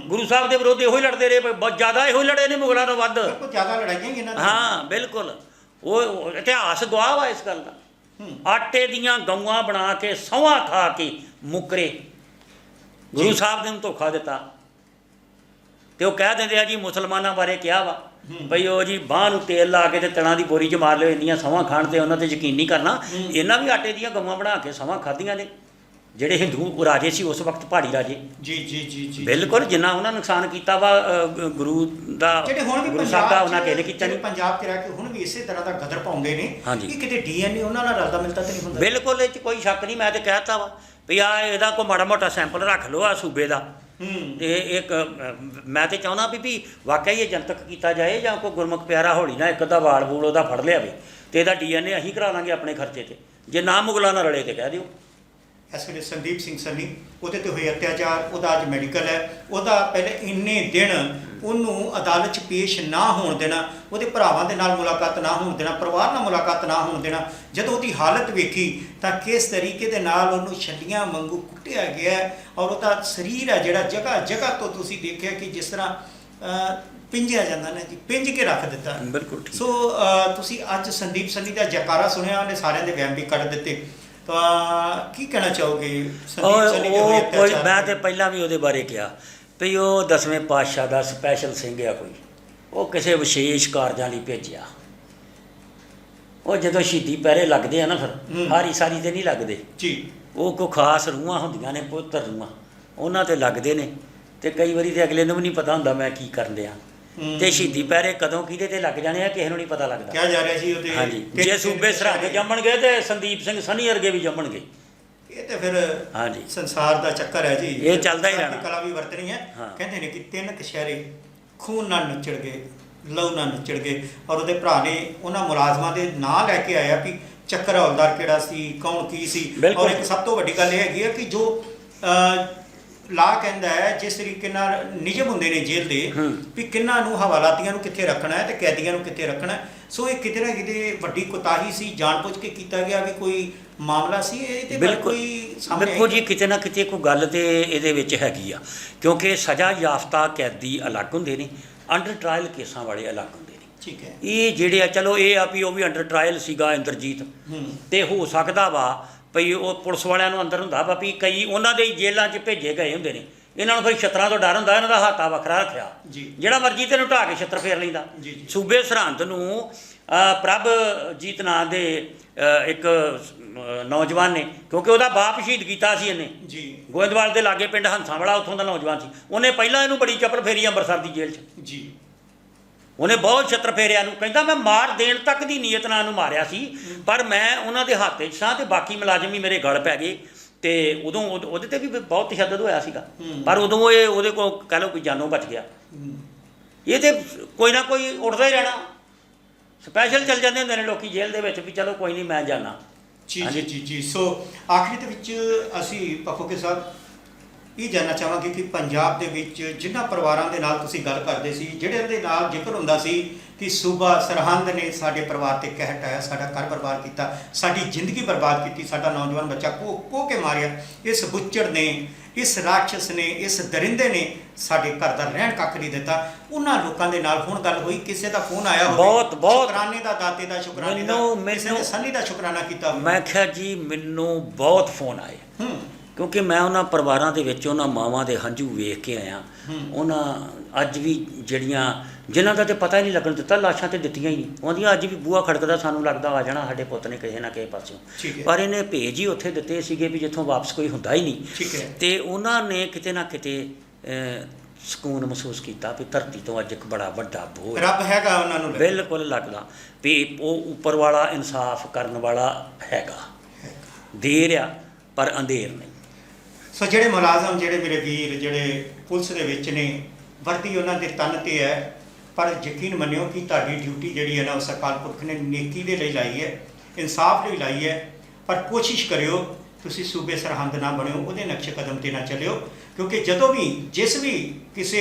ਗੁਰੂ ਸਾਹਿਬ ਦੇ ਵਿਰੋਧ ਇਹੋ ਹੀ ਲੜਦੇ ਰਹੇ ਬਹੁਤ ਜ਼ਿਆਦਾ ਇਹੋ ਹੀ ਲੜੇ ਨੇ ਮੁਗਲਾਂ ਤੋਂ ਵੱਧ। ਜ਼ਿਆਦਾ ਲੜਾਈਆਂ ਇਹਨਾਂ ਹਾਂ ਬਿਲਕੁਲ। ਉਹ ਇਤਿਹਾਸ ਗਵਾਹ ਵਾ ਇਸ ਗੱਲ ਦਾ। ਆਟੇ ਦੀਆਂ ਗਊਆਂ ਬਣਾ ਕੇ ਸੌਂਹਾਂ ਖਾ ਕੇ ਮੁਕਰੇ ਗੁਰੂ। ਸਾਹਿਬ ਨੇ ਨੂੰ ਧੋਖਾ ਦਿੱਤਾ ਤੇ ਉਹ ਕਹਿ ਦਿੰਦੇ ਆ ਜੀ ਮੁਸਲਮਾਨਾਂ ਬਾਰੇ ਕਿਹਾ ਵਾ। ਭਈ ਉਹ ਜੀ ਬਾਹ ਨੂੰ ਤੇਲ ਲਾ ਕੇ ਤੇ ਤਣਾ ਦੀ ਬੋਰੀ 'ਚ ਮਾਰ ਲਿਓ ਇੰਨੀਆਂ ਸੌਂਹਾਂ ਖਾਣ ਤੇ ਉਹਨਾਂ ਤੇ ਯਕੀਨ ਨਹੀਂ ਕਰਨਾ। ਇਹਨਾਂ ਵੀ ਆਟੇ ਦੀਆਂ ਗਊਆਂ ਬਣਾ ਕੇ ਸੌਂਹਾਂ ਖਾਧੀਆਂ ਨੇ ਜਿਹੜੇ ਹਿੰਦੂ ਰਾਜੇ ਸੀ ਉਸ ਵਕਤ ਪਹਾੜੀ ਰਾਜੇ। ਜੀ ਜੀ ਜੀ ਜੀ ਬਿਲਕੁਲ ਜਿੰਨਾ ਉਹਨਾਂ ਨੁਕਸਾਨ ਕੀਤਾ ਵਾ ਅ, ਗੁਰੂ ਦਾ ਜਿਹੜੇ ਹੁਣ ਵੀ ਗੁਰੂ ਸਾਹਿਬ ਦਾ ਉਹਨਾਂ ਕਿਸੇ ਨੇ ਕੀਤਾ ਜਿਹੜੇ ਨਹੀਂ। ਪੰਜਾਬ 'ਚ ਰਹਿ ਕੇ ਹੁਣ ਵੀ ਇਸੇ ਤਰ੍ਹਾਂ ਦਾ ਗਦਰ ਪਾਉਂਦੇ ਨੇ ਹਾਂਜੀ। ਕਿ ਕਿਤੇ ਡੀਐਨਏ ਉਹਨਾਂ ਨਾਲ ਰਲਦਾ ਮਿਲਦਾ ਤੇ ਨਹੀਂ ਹੁੰਦਾ? ਬਿਲਕੁਲ ਇਹ 'ਚ ਕੋਈ ਸ਼ੱਕ ਨਹੀਂ ਮੈਂ ਤੇ ਕਹਿਤਾ ਵਾ ਵੀ ਆ ਇਹਦਾ ਕੋਈ ਮਾੜਾ ਮੋਟਾ ਸੈਂਪਲ ਰੱਖ ਲਓ ਆ ਸੂਬੇ ਦਾ। ਹੂੰ। ਤੇ ਇੱਕ ਮੈਂ ਤੇ ਚਾਹੁੰਦਾ ਵੀ ਵੀ ਵਾਕਿਆ ਹੀ ਇਹ ਜਨਤਕ ਕੀਤਾ ਜਾਏ ਜਾਂ ਕੋਈ ਗੁਰਮੁਖ ਪਿਆਰਾ ਹੌਲੀ ਨਾ ਇੱਕ ਅੱਧਾ ਵਾਲ ਵੂਲ ਉਹਦਾ ਫੜ ਲਿਆਵੇ ਤੇ ਇਹਦਾ ਡੀਐਨਏ ਅਸੀਂ ਕਰਾ ਲਾਂਗੇ ਆਪਣੇ ਖਰਚੇ ਤੇ। ਜੇ ਨਾ ਮੁਗਲਾਂ ਨਾਲ ਰਲੇ ਤੇ ਕਹਿ ਦਿਓ। ਇਸ ਵੇਲੇ ਸੰਦੀਪ ਸਿੰਘ ਸੰਨੀ ਉਹਦੇ ਤੇ ਹੋਏ ਅਤਿਆਚਾਰ ਉਹਦਾ ਅੱਜ ਮੈਡੀਕਲ ਹੈ। ਉਹਦਾ ਪਹਿਲੇ ਇੰਨੇ ਦਿਨ ਉਹਨੂੰ ਅਦਾਲਤ 'ਚ ਪੇਸ਼ ਨਾ ਹੋਣ ਦੇਣਾ ਉਹਦੇ ਭਰਾਵਾਂ ਦੇ ਨਾਲ ਮੁਲਾਕਾਤ ਨਾ ਹੋਣ ਦੇਣਾ ਪਰਿਵਾਰ ਨਾਲ ਮੁਲਾਕਾਤ ਨਾ ਹੋਣ ਦੇਣਾ ਜਦੋਂ ਉਹਦੀ ਹਾਲਤ ਵੇਖੀ ਤਾਂ ਕਿਸ ਤਰੀਕੇ ਦੇ ਨਾਲ ਉਹਨੂੰ ਛੱਲੀਆਂ ਵਾਂਗੂ ਕੁੱਟਿਆ ਗਿਆ ਔਰ ਉਹਦਾ ਸਰੀਰ ਹੈ ਜਿਹੜਾ ਜਗ੍ਹਾ ਜਗ੍ਹਾ ਤੋਂ ਤੁਸੀਂ ਦੇਖਿਆ ਕਿ ਜਿਸ ਤਰ੍ਹਾਂ ਪਿੰਜਿਆ ਜਾਂਦਾ ਨਾ ਜੀ ਪਿੰਜ ਕੇ ਰੱਖ ਦਿੱਤਾ। ਬਿਲਕੁਲ ਸੋ ਤੁਸੀਂ ਅੱਜ ਸੰਦੀਪ ਸੰਨੀ ਦਾ ਜਕਾਰਾ ਸੁਣਿਆ ਉਹਨੇ ਸਾਰਿਆਂ ਦੇ ਵਹਿਮ ਵੀ ਕੱਢ ਦਿੱਤੇ। ਤਾਂ ਕੀ ਕਹਿਣਾ ਚਾਹੋਗੇ? ਔਰ ਸੰਦੀਪ ਸੰਨੀ ਦੇ ਹੋਏ ਉਹ ਕੋਈ ਅਤਿਆਚਾਰ ਮੈਂ ਤੇ? ਪਹਿਲਾਂ ਵੀ ਉਹਦੇ ਬਾਰੇ ਕਿਹਾ ਵੀ ਉਹ ਦਸਵੇਂ ਪਾਤਸ਼ਾਹ ਦਾ ਸਪੈਸ਼ਲ ਸਿੰਘ ਆ ਕੋਈ। ਉਹ ਕਿਸੇ ਵਿਸ਼ੇਸ਼ ਕਾਰਜਾਂ ਲਈ ਭੇਜਿਆ। ਉਹ ਜਦੋਂ ਸ਼ਹੀਦੀ ਪਹਿਰੇ ਲੱਗਦੇ ਆ ਨਾ ਫਿਰ। ਹਾਰੀ ਸਾਰੀ ਤੇ ਨਹੀਂ ਲੱਗਦੇ। ਜੀ। ਉਹ ਕੋ ਖਾਸ ਰੂਹਾਂ ਹੁੰਦੀਆਂ ਨੇ ਪੁੱਤਰ ਰੂਹਾਂ। ਉਹਨਾਂ ਤੇ ਲੱਗਦੇ ਨੇ। ਤੇ ਕਈ ਵਾਰੀ ਤੇ ਅਗਲੇ ਨੂੰ ਵੀ ਨਹੀਂ ਪਤਾ ਹੁੰਦਾ ਮੈਂ ਕੀ ਕਰਨ ਹੂੰ। ਤੇ ਸ਼ਹੀਦੀ ਪਹਿਰੇ ਕਦੋਂ ਕਿਹਦੇ ਤੇ ਲੱਗ ਜਾਣੇ ਆ ਕਿਸੇ ਨੂੰ ਨਹੀਂ ਪਤਾ ਲੱਗਦਾ। ਕਿਹਾ ਜਾ ਰਿਹਾ ਸੀ ਉਹਦੇ ਹਾਂਜੀ। ਜੇ ਸੂਬੇ ਸਰਹੱਦ ਜੰਮਣਗੇ ਤੇ ਸੰਦੀਪ ਸਿੰਘ ਸਨੀ ਵਰਗੇ ਵੀ ਜੰਮਣਗੇ। ਇਹ ਤੇ ਫਿਰ ਹਾਂਜੀ। ਸੰਸਾਰ ਦਾ ਚੱਕਰ ਹੈ ਜੀ। ਇਹ ਚੱਲਦਾ ਹੀ ਰਹਿਣਾ। ਕਲਾ ਵੀ ਵਰਤਣੀ ਹੈ। ਕਹਿੰਦੇ ਨੇ ਕਿ ਤਿੰਨ ਕਸ਼ਹਿਰੇ ਖੂਨ ਨਾਲ ਨੱਚੜ ਗਏ ਲਹੂ ਨਾਲ ਨੱਚੜ ਗਏ ਔਰ ਉਹਦੇ ਭਰਾ ਨੇ ਉਹਨਾਂ ਮੁਲਾਜ਼ਮਾਂ ਦੇ ਨਾਂ ਲੈ ਕੇ ਆਇਆ ਕਿ ਚੱਕਰ ਹੌਲਦਾਰ ਕਿਹੜਾ ਸੀ ਕੌਣ ਕੀ ਸੀ। ਔਰ ਇੱਕ ਸਭ ਤੋਂ ਵੱਡੀ ਗੱਲ ਇਹ ਹੈਗੀ ਹੈ ਕਿ ਜੋ ਲਾ ਕਹਿੰਦਾ ਹੈ ਜਿਸ ਤਰੀਕੇ ਨਾਲ ਨਿਯਮ ਹੁੰਦੇ ਨੇ ਜੇਲ੍ਹ ਦੇ। ਵੀ ਕਿੰਨਾਂ ਨੂੰ ਹਵਾਲਾਤੀਆਂ ਨੂੰ ਕਿੱਥੇ ਰੱਖਣਾ ਹੈ ਤੇ ਕੈਦੀਆਂ ਨੂੰ ਕਿੱਥੇ ਰੱਖਣਾ ਹੈ। ਸੋ ਇਹ ਕਿਤੇ ਨਾ ਕਿਤੇ ਵੱਡੀ ਕੁਤਾਹੀ ਸੀ ਜਾਣਬੁੱਝ ਕੇ ਕੀਤਾ ਗਿਆ ਵੀ ਕੋਈ ਮਾਮਲਾ ਸੀ ਇਹ ਤੇ ਬਿਲਕੁਲ ਆਈ ਜੀ ਕਿਤੇ ਨਾ ਕਿਤੇ ਕੋਈ ਗੱਲ ਤੇ ਇਹਦੇ ਵਿੱਚ ਹੈਗੀ ਆ ਕਿਉਂਕਿ ਸਜ਼ਾ ਯਾਫਤਾ ਕੈਦੀ ਅਲੱਗ ਹੁੰਦੇ ਨੇ ਅੰਡਰ ਟ੍ਰਾਇਲ ਕੇਸਾਂ ਵਾਲੇ ਅਲੱਗ ਹੁੰਦੇ ਨੇ ਠੀਕ ਹੈ ਇਹ ਜਿਹੜੇ ਆ ਚਲੋ ਇਹ ਆ ਵੀ ਉਹ ਵੀ ਅੰਡਰ ਟ੍ਰਾਇਲ ਸੀਗਾ ਇੰਦਰਜੀਤ ਤੇ ਹੋ ਸਕਦਾ ਵਾ ਭਈ ਉਹ ਪੁਲਿਸ ਵਾਲਿਆਂ ਨੂੰ ਅੰਦਰ ਹੁੰਦਾ ਵਾ ਵੀ ਕਈ ਉਹਨਾਂ ਦੇ ਹੀ ਜੇਲ੍ਹਾਂ 'ਚ ਭੇਜੇ ਗਏ ਹੁੰਦੇ ਨੇ। ਇਹਨਾਂ ਨੂੰ ਫਿਰ ਛਤਰਾਂ ਤੋਂ ਡਰ ਹੁੰਦਾ ਇਹਨਾਂ ਦਾ ਹਾਤਾ ਵੱਖਰਾ ਰੱਖਿਆ। ਜਿਹੜਾ ਮਰਜ਼ੀ ਤੈਨੂੰ ਢਾਹ ਕੇ ਛਤਰ ਫੇਰ ਲੈਂਦਾ। ਸੂਬੇ ਸਰਹੰਦ ਨੂੰ ਪ੍ਰਭ ਜੀਤ ਨਾਂ ਦੇ ਇੱਕ ਨੌਜਵਾਨ ਨੇ ਕਿਉਂਕਿ ਉਹਦਾ ਬਾਪ ਸ਼ਹੀਦ ਕੀਤਾ ਸੀ ਇਹਨੇ। ਜੀ। ਗੋਇੰਦਵਾਲ ਦੇ ਲਾਗੇ ਪਿੰਡ ਹੰਸਾਂ ਵਾਲਾ ਉੱਥੋਂ ਦਾ ਨੌਜਵਾਨ ਸੀ। ਉਹਨੇ ਪਹਿਲਾਂ ਇਹਨੂੰ ਬੜੀ ਚੱਪਲ ਫੇਰੀ ਅੰਮ੍ਰਿਤਸਰ ਦੀ ਜੇਲ੍ਹ 'ਚ। ਜੀ। ਉਹਨੇ ਬਹੁਤ ਛਤਰ ਫੇਰਿਆ ਨੂੰ ਕਹਿੰਦਾ ਮੈਂ ਮਾਰ ਦੇਣ ਤੱਕ ਦੀ ਨੀਅਤ ਨਾਲ ਇਹਨੂੰ ਮਾਰਿਆ ਸੀ ਪਰ ਮੈਂ ਉਹਨਾਂ ਦੇ ਹੱਥ 'ਚ ਸਾਂ ਤੇ ਬਾਕੀ ਮੁਲਾਜ਼ਮ ਵੀ ਮੇਰੇ ਗਲ ਪੈ ਗਏ ਤੇ ਉਦੋਂ ਉਹਦ- ਤੇ ਵੀ ਬਹੁਤ ਤਸ਼ੱਦਦ ਹੋਇਆ ਸੀਗਾ ਹੂੰ। ਪਰ ਉਦੋਂ ਇਹ ਉਹਦੇ ਕੋਲ ਕਹਿ ਲਓ ਕੋਈ ਜਾਨੋਂ ਬਚ ਗਿਆ ਹੂੰ। ਇਹ ਤੇ ਕੋਈ ਨਾ ਕੋਈ ਉੱਠਦਾ ਹੀ ਰਹਿਣਾ ਸਪੈਸ਼ਲ ਚੱਲ ਜਾਂਦੇ ਹੁੰਦੇ ਨੇ ਲੋਕੀ ਜੇਲ੍ਹ ਦੇ ਵਿੱਚ ਵੀ ਚਲੋ ਕੋਈ ਨਹੀਂ ਮੈਂ ਜਾਣਾ ਜੀ ਜੀ। ਜੀ ਸੋ ਆਖਰੀ ਦੇ ਵਿੱਚ ਅਸੀਂ ਪੱਖੋਕੇ ਸਾਹਿਬ ਇਹ ਜਾਨਣਾ ਚਾਹਾਂਗੇ ਕਿ ਪੰਜਾਬ ਦੇ ਵਿੱਚ ਜਿਨ੍ਹਾਂ ਪਰਿਵਾਰਾਂ ਦੇ ਨਾਲ ਤੁਸੀਂ ਗੱਲ ਕਰਦੇ ਸੀ ਜਿਹੜੇ ਦੇ ਨਾਲ ਜ਼ਿਕਰ ਹੁੰਦਾ ਸੀ ਕਿ ਸੂਬਾ ਸਰਹੰਦ ਨੇ ਸਾਡੇ ਪਰਿਵਾਰ ਤੇ ਕਹਿ ਹਟਾਇਆ ਸਾਡਾ ਘਰ ਬਰਬਾਦ ਕੀਤਾ ਸਾਡੀ ਜ਼ਿੰਦਗੀ ਬਰਬਾਦ ਕੀਤੀ ਸਾਡਾ ਨੌਜਵਾਨ ਬੱਚਾ ਕੋ ਕੋ ਕੇ ਮਾਰਿਆ ਇਸ ਬੁੱਚੜ ਨੇ ਇਸ ਰਾਖਸ਼ ਨੇ ਇਸ ਦਰਿੰਦੇ ਨੇ ਸਾਡੇ ਘਰ ਦਾ ਰਹਿਣ ਕੱਖ ਨਹੀਂ ਦਿੱਤਾ। ਉਹਨਾਂ ਲੋਕਾਂ ਦੇ ਨਾਲ ਹੁਣ ਗੱਲ ਹੋਈ ਕਿਸੇ ਦਾ ਫੋਨ ਆਇਆ ਹੋਵੇ ਬਹੁਤ- ਬਹੁਤ। ਸ਼ੁਕਰਾਨੇ ਦਾ ਦਾਤੇ ਦਾ ਸ਼ੁਕਰਾਨੇ ਦਾ ਮੈਨੂੰ- ਕਿਸੇ ਨੇ ਮੈਨੂੰ- ਸੰਨੀ ਦਾ ਸ਼ੁਕਰਾਨਾ ਕੀਤਾ ਮੈਂ ਕਿਹਾ ਜੀ ਮੈਨੂੰ ਬਹੁਤ ਫੋਨ ਆਏ। ਹੂੰ। ਕਿਉਂਕਿ ਮੈਂ ਉਹਨਾਂ ਪਰਿਵਾਰਾਂ ਦੇ ਵਿੱਚ ਉਹਨਾਂ ਮਾਵਾਂ ਦੇ ਹੰਝੂ ਵੇਖ ਕੇ ਆਇਆ। ਉਹਨਾਂ ਅੱਜ ਵੀ ਜਿਹੜੀਆਂ ਜਿਨ੍ਹਾਂ ਦਾ ਤੇ ਪਤਾ ਹੀ ਨਹੀਂ ਲੱਗਣ ਦਿੱਤਾ ਲਾਸ਼ਾਂ ਤੇ ਦਿੱਤੀਆਂ ਹੀ ਨਹੀਂ। ਉਹਦੀਆਂ ਅੱਜ ਵੀ ਬੂਹਾ ਖੜਕਦਾ ਸਾਨੂੰ ਲੱਗਦਾ ਆ ਜਾਣਾ ਸਾਡੇ ਪੁੱਤ ਨੇ ਕਿਸੇ ਨਾ ਕਿਸੇ ਪਾਸਿਓਂ। ਪਰ ਇਹਨੇ ਭੇਜ ਹੀ ਉੱਥੇ ਦਿੱਤੇ ਸੀਗੇ ਵੀ ਜਿੱਥੋਂ ਵਾਪਸ ਕੋਈ ਹੁੰਦਾ ਹੀ ਨਹੀਂ। ਤੇ ਉਹਨਾਂ ਨੇ ਕਿਤੇ ਨਾ ਕਿਤੇ ਸਕੂਨ ਮਹਿਸੂਸ ਕੀਤਾ ਵੀ ਧਰਤੀ ਤੋਂ ਅੱਜ ਇੱਕ ਬੜਾ ਵੱਡਾ ਬੋਝ ਰੱਬ ਹੈਗਾ ਉਹਨਾਂ ਨੂੰ। ਬਿਲਕੁਲ ਲੱਗਦਾ ਵੀ ਉਹ ਉੱਪਰ ਵਾਲਾ ਇਨਸਾਫ ਕਰਨ ਵਾਲਾ ਹੈਗਾ। ਦੇਰ ਆ ਪਰ ਅੰਧੇਰ ਨਹੀਂ। ਸੋ ਜਿਹੜੇ ਮੁਲਾਜ਼ਮ, ਜਿਹੜੇ ਮੇਰੇ ਵੀਰ, ਜਿਹੜੇ ਪੁਲਿਸ ਦੇ ਵਿੱਚ ਨੇ, ਵਰਦੀ ਉਹਨਾਂ ਦੇ ਤਨ ਤੇ ਹੈ, ਪਰ ਯਕੀਨ ਮੰਨਿਓ ਕਿ ਤੁਹਾਡੀ ਡਿਊਟੀ ਜਿਹੜੀ ਹੈ ਨਾ ਉਸ ਅਕਾਲ ਪੁਰਖ ਨੇ ਨੇਕੀ ਦੇ ਲਈ ਲਾਈ ਹੈ, ਇਨਸਾਫ ਲਈ ਲਾਈ ਹੈ, ਪਰ ਕੋਸ਼ਿਸ਼ ਕਰਿਓ ਤੁਸੀਂ ਸੂਬੇ ਸਰਹੰਦ ਨਾ ਬਣਿਓ, ਉਹਦੇ ਨਕਸ਼ੇ ਕਦਮ ਤੇ ਨਾ ਚੱਲਿਓ, ਕਿਉਂਕਿ ਜਦੋਂ ਵੀ, ਜਿਸ ਵੀ ਕਿਸੇ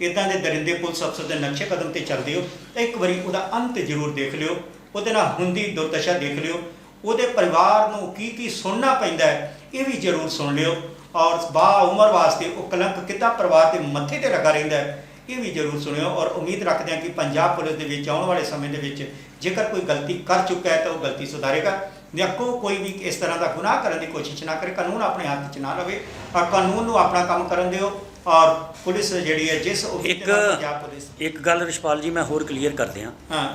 ਇਦਾਂ ਦੇ ਦਰਿੰਦੇ ਪੁਲਿਸ ਅਫਸਰ ਦੇ ਨਕਸ਼ੇ ਕਦਮ ਤੇ ਚੱਲਦੇ ਹੋ, ਤਾਂ ਇੱਕ ਵਾਰੀ ਉਹਦਾ ਅੰਤ ਜ਼ਰੂਰ ਦੇਖ ਲਿਓ, ਉਹਦੇ ਨਾਲ ਹੁੰਦੀ ਦੁਰਦਸ਼ਾ ਦੇਖ ਲਿਓ, ਉਹਦੇ ਪਰਿਵਾਰ ਨੂੰ ਕੀ ਕੀ ਸੁਣਨਾ ਪੈਂਦਾ ਇਹ ਵੀ ਜ਼ਰੂਰ ਸੁਣ ਲਿਓ। ਔਰ ਬਾ ਉਮਰ ਵਾਸਤੇ ਉਹ ਕਲੰਕ ਕਿੱਦਾਂ ਪਰਿਵਾਰ ਦੇ ਮੱਥੇ ਤੇ ਲੱਗਾ ਰਹਿੰਦਾ ਹੈ ਇਹ ਵੀ ਜ਼ਰੂਰ ਸੁਣਿਓ ਔਰ ਉਮੀਦ ਰੱਖਦੇ ਹਾਂ ਕਿ ਪੰਜਾਬ ਪੁਲਿਸ ਦੇ ਵਿੱਚ ਆਉਣ ਵਾਲੇ ਸਮੇਂ ਦੇ ਵਿੱਚ ਜੇਕਰ ਕੋਈ ਗਲਤੀ ਕਰ ਚੁੱਕਾ ਹੈ ਤਾਂ ਉਹ ਗਲਤੀ ਸੁਧਾਰੇਗਾ ਦੇਖੋ ਕੋਈ ਵੀ ਇਸ ਤਰ੍ਹਾਂ ਦਾ ਗੁਨਾਹ ਕਰਨ ਦੀ ਕੋਸ਼ਿਸ਼ ਨਾ ਕਰੇ ਕਾਨੂੰਨ ਆਪਣੇ ਹੱਥ 'ਚ ਨਾ ਲਵੇ ਔਰ ਕਾਨੂੰਨ ਨੂੰ ਆਪਣਾ ਕੰਮ ਕਰਨ ਦਿਓ ਔਰ ਪੁਲਿਸ ਜਿਹੜੀ ਹੈ ਜਿਸ ਇੱਕ ਇੱਕ ਗੱਲ ਰਿਸ਼ਪਾਲ ਜੀ ਮੈਂ ਹੋਰ ਕਲੀਅਰ ਕਰ ਦਿਆਂ ਹਾਂ।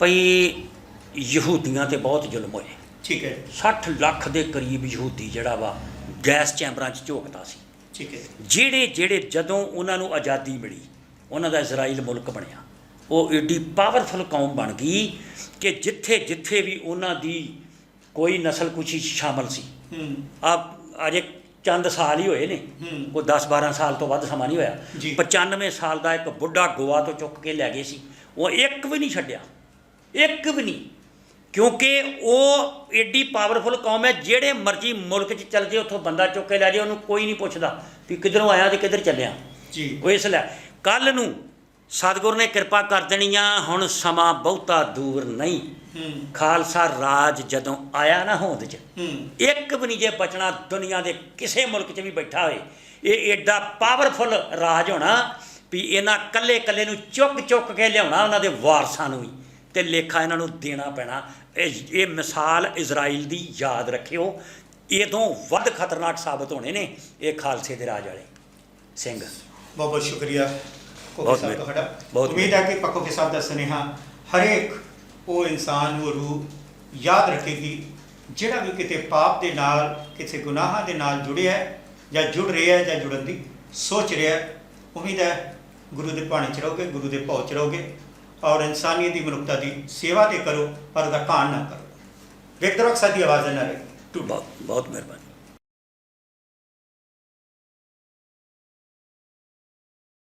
ਭਈ ਯਹੂਦੀਆਂ ਤੇ ਬਹੁਤ ਜ਼ੁਲਮ ਹੋਏ। ਠੀਕ ਹੈ 60 ਲੱਖ ਦੇ ਕਰੀਬ ਯਹੂਦੀ ਜਿਹੜਾ ਵਾ ਗੈਸ ਚੈਂਬਰਾਂ 'ਚ ਝੋਕਦਾ ਸੀ। ਠੀਕ ਹੈ। ਜਿਹੜੇ ਜਿਹੜੇ ਜਦੋਂ ਉਹਨਾਂ ਨੂੰ ਆਜ਼ਾਦੀ ਮਿਲੀ ਉਹਨਾਂ ਦਾ ਇਜ਼ਰਾਈਲ ਮੁਲਕ ਬਣਿਆ। ਉਹ ਏਡੀ ਪਾਵਰਫੁਲ ਕੌਮ ਬਣ ਗਈ ਕਿ ਜਿੱਥੇ ਜਿੱਥੇ ਵੀ ਉਹਨਾਂ ਦੀ ਕੋਈ ਨਸਲ ਕੁਸ਼ੀ ਸ਼ਾਮਲ ਸੀ। ਹੂੰ। ਆ ਅਜੇ ਚੰਦ ਸਾਲ ਹੀ ਹੋਏ ਨੇ। ਹੂੰ। ਕੋਈ 10 12 ਸਾਲ ਤੋਂ ਵੱਧ ਸਮਾਂ ਨਹੀਂ ਹੋਇਆ। ਜੀ। 95 ਸਾਲ ਦਾ ਇੱਕ ਬੁੱਢਾ ਗੋਆ ਤੋਂ ਚੁੱਕ ਕੇ ਲੈ ਗਏ ਸੀ। ਉਹ ਇੱਕ ਵੀ ਨਹੀਂ ਛੱਡਿਆ। ਇੱਕ ਵੀ ਨਹੀਂ। ਕਿਉਂਕਿ ਉਹ ਏਡੀ ਪਾਵਰਫੁਲ ਕੌਮ ਹੈ ਜਿਹੜੇ ਮਰਜ਼ੀ ਮੁਲਕ 'ਚ ਚੱਲ ਜੇ ਉੱਥੋਂ ਬੰਦਾ ਚੁੱਕ ਕੇ ਲੈ ਜੇ ਉਹਨੂੰ ਕੋਈ ਨਹੀਂ ਪੁੱਛਦਾ ਵੀ ਕਿੱਧਰੋਂ ਆਇਆ ਤੇ ਕਿੱਧਰ ਚੱਲਿਆ। ਜੀ। ਉਹ ਇਸ ਲਈ ਕੱਲ ਨੂੰ ਸਤਿਗੁਰ ਨੇ ਕਿਰਪਾ ਕਰ ਦੇਣੀ ਆ ਹੁਣ ਸਮਾਂ ਬਹੁਤਾ ਦੂਰ ਨਹੀਂ। ਖਾਲਸਾ ਰਾਜ ਜਦੋਂ ਆਇਆ ਨਾ ਹੋਂਦ 'ਚ ਇੱਕ ਵੀ ਨਹੀਂ ਜੇ ਬਚਣਾ ਦੁਨੀਆ ਦੇ ਕਿਸੇ ਮੁਲਕ 'ਚ ਵੀ ਬੈਠਾ ਹੋਏ ਇਹ ਐਡਾ ਪਾਵਰਫੁਲ ਰਾਜ ਹੋਣਾ ਵੀ ਇਹਨਾਂ ਕੱਲੇ ਕੱਲੇ ਨੂੰ ਚੁੱਕ ਚੁੱਕ ਕੇ ਲਿਆਉਣਾ ਉਹਨਾਂ ਦੇ ਵਾਰਸਾਂ ਨੂੰ ਵੀ। ਤੇ ਲੇਖਾ ਇਹਨਾਂ ਨੂੰ ਦੇਣਾ ਪੈਣਾ। ਇਹ ਇਹ ਮਿਸਾਲ ਇਜ਼ਰਾਈਲ ਦੀ ਯਾਦ ਰੱਖਿਓ। ਇਹ ਤੋਂ ਵੱਧ ਖਤਰਨਾਕ ਸਾਬਤ ਹੋਣੇ ਨੇ ਇਹ ਖਾਲਸੇ ਦੇ ਰਾਜ ਵਾਲੇ। ਸਿੰਘ। ਬਹੁਤ ਬਹੁਤ ਸ਼ੁਕਰੀਆ ਕੋਫੀ ਬਹੁਤ ਸਾਹਿਬ ਤੁਹਾਡਾ। ਉਮੀਦ ਹੈ ਕਿ ਪੱਕੋਫੀ ਸਾਹਿਬ ਦਾ ਸੁਨੇਹਾ ਹਰੇਕ ਉਹ ਇਨਸਾਨ ਉਹ ਰੂਹ ਯਾਦ ਰੱਖੇਗੀ ਜਿਹੜਾ ਵੀ ਕਿਤੇ ਪਾਪ ਦੇ ਨਾਲ ਕਿਸੇ ਗੁਨਾਹਾਂ ਦੇ ਨਾਲ ਜੁੜਿਆ ਹੈ ਜਾਂ ਜੁੜ ਰਿਹਾ ਹੈ ਜਾਂ ਜੁੜਨ ਦੀ ਸੋਚ ਰਿਹਾ ਹੈ। ਉਮੀਦ ਹੈ ਗੁਰੂ ਦੇ ਭਾਣੇ ਚ ਰਹੋਗੇ ਗੁਰੂ ਦੇ ਭਉ ਚ ਰਹੋਗੇ। ਔਰ ਇਨਸਾਨੀਅਤ ਦੀ ਮਨੁੱਖਤਾ ਦੀ ਸੇਵਾ ਤੇ ਕਰੋ, ਪਰ ਉਹਦਾ ਕਾਣ ਨਾ ਕਰੋ। ਵੇਖਦੇ ਰਹੋ ਸਾਡੀ ਆਵਾਜ਼ ਨਾ ਰਹੇ ਟੂ ਬਹੁਤ ਬਹੁਤ ਮਿਹਰਬਾਨੀ।